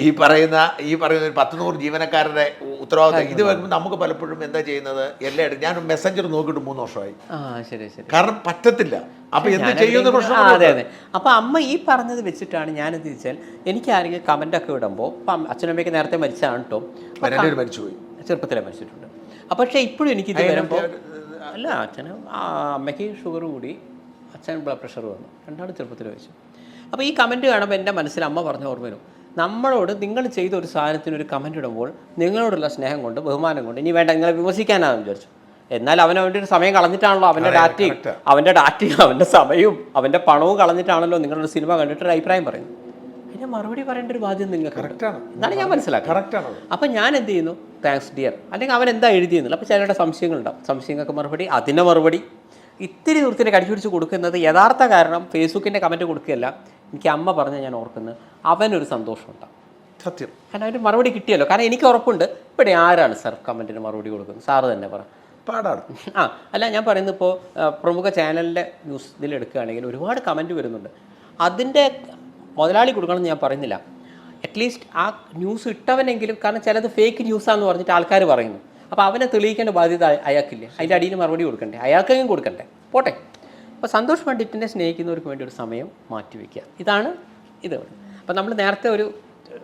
ഈ പറയുന്ന ഈ പറയുന്ന ഒരു പത്ത് നൂറ് ജീവനക്കാരുടെ ഉത്തരവാദിത്വം ഉത്തരവാദിത്തം. ഇത് വരുമ്പോൾ നമുക്ക് പലപ്പോഴും എന്താ ചെയ്യുന്നത്? എല്ലായിടും ഞാൻ മെസ്സഞ്ചർ നോക്കിയിട്ട് മൂന്ന് വർഷമായി.
ശരി ശരി.
കാരണം പറ്റത്തില്ല. അപ്പൊ എന്ത് ചെയ്യുന്ന പ്രശ്നം
അതെ അതെ. അപ്പൊ അമ്മ ഈ പറഞ്ഞത് വെച്ചിട്ടാണ് ഞാൻ എന്ത് വെച്ചാൽ എനിക്ക് ആരെങ്കിലും കമന്റ് ഒക്കെ ഇടുമ്പോൾ അച്ഛനും അമ്മയ്ക്ക് നേരത്തെ മരിച്ചാണ് കേട്ടോ.
മരിച്ചുപോയി.
ചെറുപ്പത്തിലെ മരിച്ചിട്ടുണ്ട്. അപ്പൊ പക്ഷേ ഇപ്പോഴും എനിക്ക് ഇത് വരുമ്പോൾ അല്ല അച്ഛന് അമ്മയ്ക്ക് ഷുഗർ കൂടി അച്ഛൻ ബ്ലഡ് പ്രഷർ വന്നു. രണ്ടാളും ചെറുപ്പത്തിൽ വെച്ചു അപ്പോൾ ഈ കമന്റ് കാണുമ്പോൾ എന്റെ മനസ്സിൽ അമ്മ പറഞ്ഞ ഓർമ്മ വരും. നമ്മളോട് നിങ്ങൾ ചെയ്ത ഒരു സാധനത്തിന് ഒരു കമന്റ് ഇടുമ്പോൾ നിങ്ങളോടുള്ള സ്നേഹം കൊണ്ട് ബഹുമാനം കൊണ്ട് ഇനി വേണ്ട നിങ്ങളെ വിമർശിക്കാനാണെന്ന് വിചാരിച്ചു. എന്നാൽ അവൻ അവന്റെ ഒരു സമയം കളഞ്ഞിട്ടാണല്ലോ
അവന്റെ
ഡാറ്റയും. അവന്റെ ഡാറ്റയും അവന്റെ സമയവും അവന്റെ പണവും കളഞ്ഞിട്ടാണല്ലോ നിങ്ങളൊരു സിനിമ കണ്ടിട്ട് ഒരു അഭിപ്രായം പറയുന്നത്. പിന്നെ മറുപടി പറയേണ്ട ഒരു ബാധ്യത നിങ്ങൾക്ക് എന്നാണ് ഞാൻ മനസ്സിലാക്കുന്നത് അപ്പം ഞാൻ എന്ത് ചെയ്യുന്നു? താങ്ക്സ് ഡിയർ അല്ലെങ്കിൽ അവൻ എന്താ എഴുതിയെന്നില്ല അപ്പോൾ ചിലരുടെ സംശയങ്ങളുണ്ടാവും. സംശയങ്ങൾക്ക് മറുപടി അതിന്റെ മറുപടി. ഇത്തിരി ദൂരത്തിന് കടിച്ചു പിടിച്ച് കൊടുക്കുന്നത് യഥാർത്ഥ കാരണം ഫേസ്ബുക്കിന്റെ കമന്റ് കൊടുക്കുകയല്ല. എനിക്ക് അമ്മ പറഞ്ഞാൽ ഞാൻ ഓർക്കുന്നത് അവനൊരു സന്തോഷമുണ്ടാകും
സത്യം.
കാരണം അവന് മറുപടി കിട്ടിയല്ലോ. കാരണം എനിക്ക് ഉറപ്പുണ്ട്. ഇവിടെ ആരാണ് സർ കമന്റിന് മറുപടി കൊടുക്കുന്നത്? സാറ് തന്നെ പറ.
പാടാണ്.
ആ അല്ല ഞാൻ പറയുന്നത് ഇപ്പോൾ പ്രമുഖ ചാനലിന്റെ ന്യൂസ് ഇതിൽ എടുക്കുകയാണെങ്കിൽ ഒരുപാട് കമന്റ് വരുന്നുണ്ട്. അതിന്റെ മുതലാളി കൊടുക്കണമെന്ന് ഞാൻ പറയുന്നില്ല. അറ്റ്ലീസ്റ്റ് ആ ന്യൂസ് ഇട്ടവനെങ്കിലും കാരണം ചിലത് ഫേക്ക് ന്യൂസാന്ന് പറഞ്ഞിട്ട് ആൾക്കാർ പറയുന്നു. അപ്പോൾ അവനെ തെളിയിക്കേണ്ട ബാധ്യത അയ- അയാൾക്കില്ലേ? അതിന്റെ അടിയിൽ മറുപടി കൊടുക്കണ്ടേ? അയാൾക്കെങ്കിലും കൊടുക്കണ്ടേ? പോട്ടെ. അപ്പോൾ സന്തോഷ് പണ്ഡിറ്റിനെ സ്നേഹിക്കുന്നവർക്ക് വേണ്ടി ഒരു സമയം മാറ്റിവെക്കുക. ഇതാണ് ഇത് അപ്പോൾ നമ്മൾ നേരത്തെ ഒരു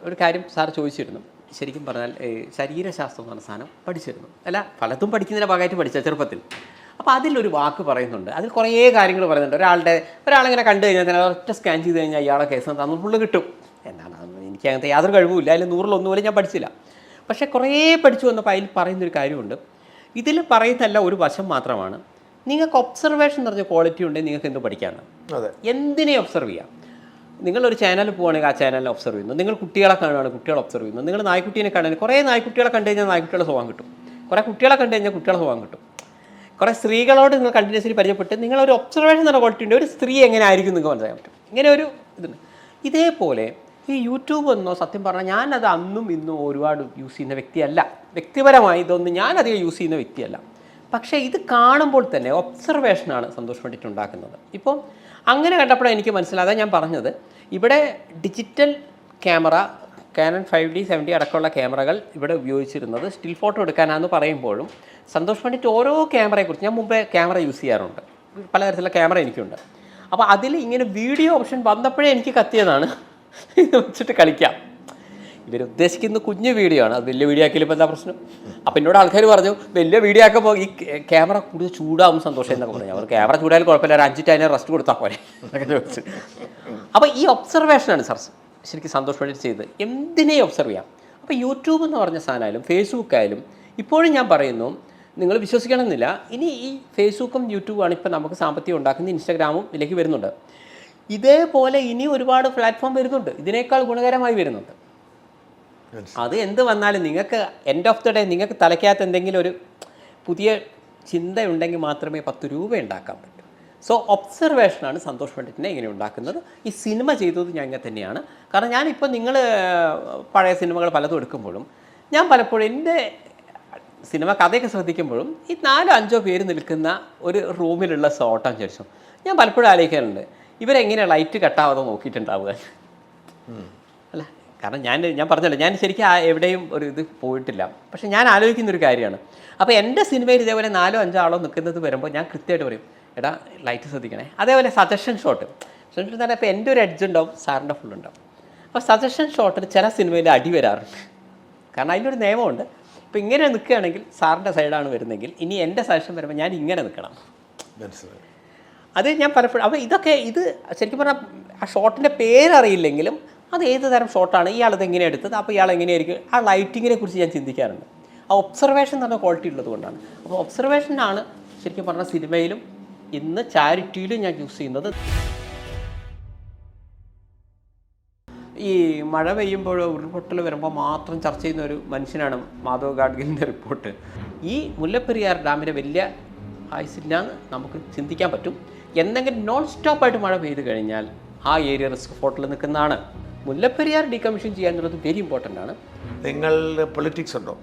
ഒരു കാര്യം സാർ ചോദിച്ചിരുന്നു. ശരിക്കും പറഞ്ഞാൽ ശരീരശാസ്ത്രം എന്ന സാധനം പഠിച്ചിരുന്നു. അല്ല പലതും പഠിക്കുന്നതിന്റെ ഭാഗമായിട്ട് പഠിച്ച ചെറുപ്പത്തിൽ. അപ്പോൾ അതിലൊരു വാക്ക് പറയുന്നുണ്ട്. അതിൽ കുറേ കാര്യങ്ങൾ പറയുന്നുണ്ട്. ഒരാളുടെ ഒരാളിങ്ങനെ കണ്ടു കഴിഞ്ഞാൽ തന്നെ ഒറ്റ സ്കാൻ ചെയ്ത് കഴിഞ്ഞാൽ ഇയാളെ കേസ് തന്നു ഫുള്ള് കിട്ടും. എന്താണ് അത് എനിക്ക് അങ്ങനത്തെ യാതൊരു കഴിവുമില്ല. അതിൽ നൂറിലൊന്നും പോലും ഞാൻ പഠിച്ചില്ല. പക്ഷേ കുറേ പഠിച്ചു വന്നപ്പോൾ അതിൽ പറയുന്നൊരു കാര്യമുണ്ട്. ഇതിൽ പറയുന്നതല്ല ഒരു വശം മാത്രമാണ്. നിങ്ങൾക്ക് ഒബ്സർവേഷൻ എന്ന് പറഞ്ഞ ക്വാളിറ്റി ഉണ്ടെങ്കിൽ നിങ്ങൾക്ക് എന്ത് പഠിക്കാനാണ് എന്തിനെ ഒബ്സർവ് ചെയ്യാം? നിങ്ങളൊരു ചാനൽ പോവുകയാണെങ്കിൽ ആ ചാനലിനെ ഒബ്സർവ് ചെയ്യുന്നു. നിങ്ങൾ കുട്ടികളെ കാണുകയാണ് കുട്ടികളെ ഒബ്സർവ് ചെയ്യുന്നു. നിങ്ങൾ നായ്ക്കുട്ടീനെ കാണാൻ കുറേ നായ്ക്കുട്ടികളെ കണ്ടു കഴിഞ്ഞാൽ നായ്ക്കുട്ടികളെ സ്വഭാവം കിട്ടും. കുറേ കുട്ടികളെ കണ്ടു കഴിഞ്ഞാൽ കുട്ടികളെ സ്വഭാവം കിട്ടും. കുറേ സ്ത്രീകളോട് നിങ്ങൾ കണ്ടിന്യൂസ്ലി പരിചയപ്പെട്ട് നിങ്ങളൊരു ഒബ്സർവേഷൻ എന്ന ക്വാളിറ്റി ഉണ്ട്. ഒരു സ്ത്രീ എങ്ങനെ ആയിരിക്കും നിങ്ങൾക്ക് മനസ്സിലാക്കാൻ പറ്റും? ഇങ്ങനെ ഒരു ഇതുണ്ട്. ഇതേപോലെ ഈ യൂട്യൂബ് എന്നോ സത്യം പറഞ്ഞാൽ ഞാനത് അന്നും ഇന്നും ഒരുപാട് യൂസ് ചെയ്യുന്ന വ്യക്തിയല്ല. വ്യക്തിപരമായി ഇതൊന്നും ഞാനധികം യൂസ് ചെയ്യുന്ന വ്യക്തിയല്ല. പക്ഷേ ഇത് കാണുമ്പോൾ തന്നെ ഒബ്സർവേഷനാണ് സന്തോഷ് പണ്ഡിറ്റ് ഉണ്ടാക്കുന്നത് ഇപ്പോൾ അങ്ങനെ കണ്ടപ്പോഴാണ് എനിക്ക് മനസ്സിലാകാൻ ഞാൻ പറഞ്ഞത് ഇവിടെ digital camera Canon five D seven D അടക്കമുള്ള ക്യാമറകൾ ഇവിടെ ഉപയോഗിച്ചിരുന്നത് സ്റ്റിൽ ഫോട്ടോ എടുക്കാനാണെന്ന് പറയുമ്പോഴും സന്തോഷ് പണ്ഡിറ്റ് ഓരോ ക്യാമറയെക്കുറിച്ച് ഞാൻ മുമ്പേ ക്യാമറ യൂസ് ചെയ്യാറുണ്ട്. പലതരത്തിലുള്ള ക്യാമറ എനിക്കുണ്ട്. അപ്പോൾ അതിൽ ഇങ്ങനെ വീഡിയോ ഓപ്ഷൻ വന്നപ്പോഴേ എനിക്ക് കത്തിയതാണ്. ഇത് വെച്ചിട്ട് കളിക്കാം. ഇവർ ഉദ്ദേശിക്കുന്ന കുഞ്ഞു വീഡിയോ ആണ്. അത് വലിയ വീഡിയോ ആക്കിയപ്പോൾ എന്താ പ്രശ്നം? അപ്പം എന്നോട് ആൾക്കാർ പറഞ്ഞു വലിയ വീഡിയോ ആക്കുമ്പോൾ ഈ ക്യാമറ കൂടുതൽ ചൂടാവും സന്തോഷം എന്നൊക്കെ പറഞ്ഞു. അവർ ക്യാമറ ചൂടായാലും കുഴപ്പമില്ല. ഒരു അഞ്ചിട്ട് അതിനെ റെസ്റ്റ് കൊടുത്താൽ പോലെ അപ്പോൾ ഈ ഒബ്സർവേഷനാണ് സർ ശരിക്കും സന്തോഷം വേണ്ടി ചെയ്തത്. എന്തിനേയും ഒബ്സർവ് ചെയ്യാം? അപ്പോൾ യൂട്യൂബ് എന്ന് പറഞ്ഞ സാധനമായാലും ഫേസ്ബുക്ക് ആയാലും ഇപ്പോഴും ഞാൻ പറയുന്നു നിങ്ങൾ വിശ്വസിക്കണമെന്നില്ല. ഇനി ഈ ഫേസ്ബുക്കും യൂട്യൂബുമാണ് ഇപ്പോൾ നമുക്ക് സാമ്പത്തികം ഉണ്ടാക്കുന്ന ഇൻസ്റ്റാഗ്രാമും ഇതിലേക്ക് വരുന്നുണ്ട്. ഇതേപോലെ ഇനി ഒരുപാട് പ്ലാറ്റ്ഫോം വരുന്നുണ്ട്. ഇതിനേക്കാൾ ഗുണകരമായി വരുന്നുണ്ട്. അത് എന്ത് വന്നാലും നിങ്ങൾക്ക് എൻഡ് ഓഫ് ദി ഡേ നിങ്ങൾക്ക് തലയ്ക്കകത്ത് എന്തെങ്കിലും ഒരു പുതിയ ചിന്തയുണ്ടെങ്കിൽ മാത്രമേ പത്ത് രൂപ ഉണ്ടാക്കാൻ പറ്റൂ. സോ ഒബ്സർവേഷനാണ് സന്തോഷ് പണ്ഡിറ്റിനെ ഇങ്ങനെ ഉണ്ടാക്കുന്നത്. ഈ സിനിമ ചെയ്തത് ഞാൻ ഇങ്ങനെ തന്നെയാണ്. കാരണം ഞാനിപ്പോൾ നിങ്ങൾ പഴയ സിനിമകൾ പലതും എടുക്കുമ്പോഴും ഞാൻ പലപ്പോഴും എന്റെ സിനിമ കഥയൊക്കെ ശ്രദ്ധിക്കുമ്പോഴും ഈ നാലോ അഞ്ചോ പേര് നിൽക്കുന്ന ഒരു റൂമിലുള്ള ഷോട്ടാന്ന് ശേഷം ഞാൻ പലപ്പോഴും ആലോചിക്കാറുണ്ട് ഇവരെങ്ങനെ ലൈറ്റ് കട്ടാവാതെ നോക്കിയിട്ടുണ്ടാവുക? കാരണം ഞാൻ ഞാൻ പറഞ്ഞല്ലോ ഞാൻ ശരിക്കും ആ എവിടെയും ഒരു ഇത് പോയിട്ടില്ല. പക്ഷെ ഞാൻ ആലോചിക്കുന്ന ഒരു കാര്യമാണ്. അപ്പോൾ എന്റെ സിനിമയിൽ ഇതേപോലെ നാലോ അഞ്ചോ ആളോ നിൽക്കുന്നത് വരുമ്പോൾ ഞാൻ കൃത്യമായിട്ട് പറയും എടാ ലൈറ്റ് ശ്രദ്ധിക്കണേ. അതേപോലെ സജഷൻ ഷോട്ട് സജഷൻ തന്നെ അപ്പോൾ എന്റെ ഒരു എഡ്ജ് ഉണ്ടാവും സാറിന്റെ ഫുൾ ഉണ്ടാവും. അപ്പോൾ സജഷൻ ഷോട്ടിൽ ചില സിനിമയിൽ അടി വരാറുണ്ട്. കാരണം ഒരു നിയമമുണ്ട്. ഇപ്പോൾ ഇങ്ങനെ നിൽക്കുകയാണെങ്കിൽ സാറിന്റെ സൈഡാണ് വരുന്നതെങ്കിൽ ഇനി എന്റെ സജഷൻ വരുമ്പോൾ ഞാൻ ഇങ്ങനെ നിൽക്കണം.
മനസ്സിലായി.
അത് ഞാൻ പലപ്പോഴും അപ്പോൾ ഇതൊക്കെ ഇത് ശരിക്കും പറഞ്ഞാൽ ആ ഷോട്ടിന്റെ പേരറിയില്ലെങ്കിലും അത് ഏത് തരം ഷോട്ടാണ് ഇയാളത് എങ്ങനെ എടുത്തത്? അപ്പോൾ ഇയാൾ എങ്ങനെയായിരിക്കും? ആ ലൈറ്റിങ്ങിനെ കുറിച്ച് ഞാൻ ചിന്തിക്കാറുണ്ട്. ആ ഒബ്സർവേഷൻ എന്ന് ക്വാളിറ്റി ഉള്ളത് കൊണ്ടാണ്. അപ്പോൾ ഒബ്സർവേഷനാണ് ശരിക്കും പറഞ്ഞാൽ സിനിമയിലും ഇന്ന് ചാരിറ്റിയിലും ഞാൻ യൂസ് ചെയ്യുന്നത്. ഈ മഴ പെയ്യുമ്പോഴോ ഉരുൾപൊട്ടൽ വരുമ്പോൾ മാത്രം ചർച്ച ചെയ്യുന്ന ഒരു മനുഷ്യനാണ് മാധവ് ഗാഡ്ഗിലിന്റെ റിപ്പോർട്ട്. ഈ മുല്ലപ്പെരിയാർ ഡാമിന്റെ വലിയ ആയുസില്ലാന്ന് നമുക്ക് ചിന്തിക്കാൻ പറ്റും. എന്തെങ്കിലും നോൺ സ്റ്റോപ്പായിട്ട് മഴ പെയ്ത് കഴിഞ്ഞാൽ ആ ഏരിയ റിസ്ക് ഫോട്ടിൽ നിൽക്കുന്നതാണ്. മുല്ലപ്പെരിയാർ ഡീകമ്മീഷൻ ചെയ്യാന്നുള്ളത് വെരി ഇമ്പോർട്ടന്റ് ആണ്.
നിങ്ങൾ പൊളിറ്റിക്സ് ഉണ്ടോ?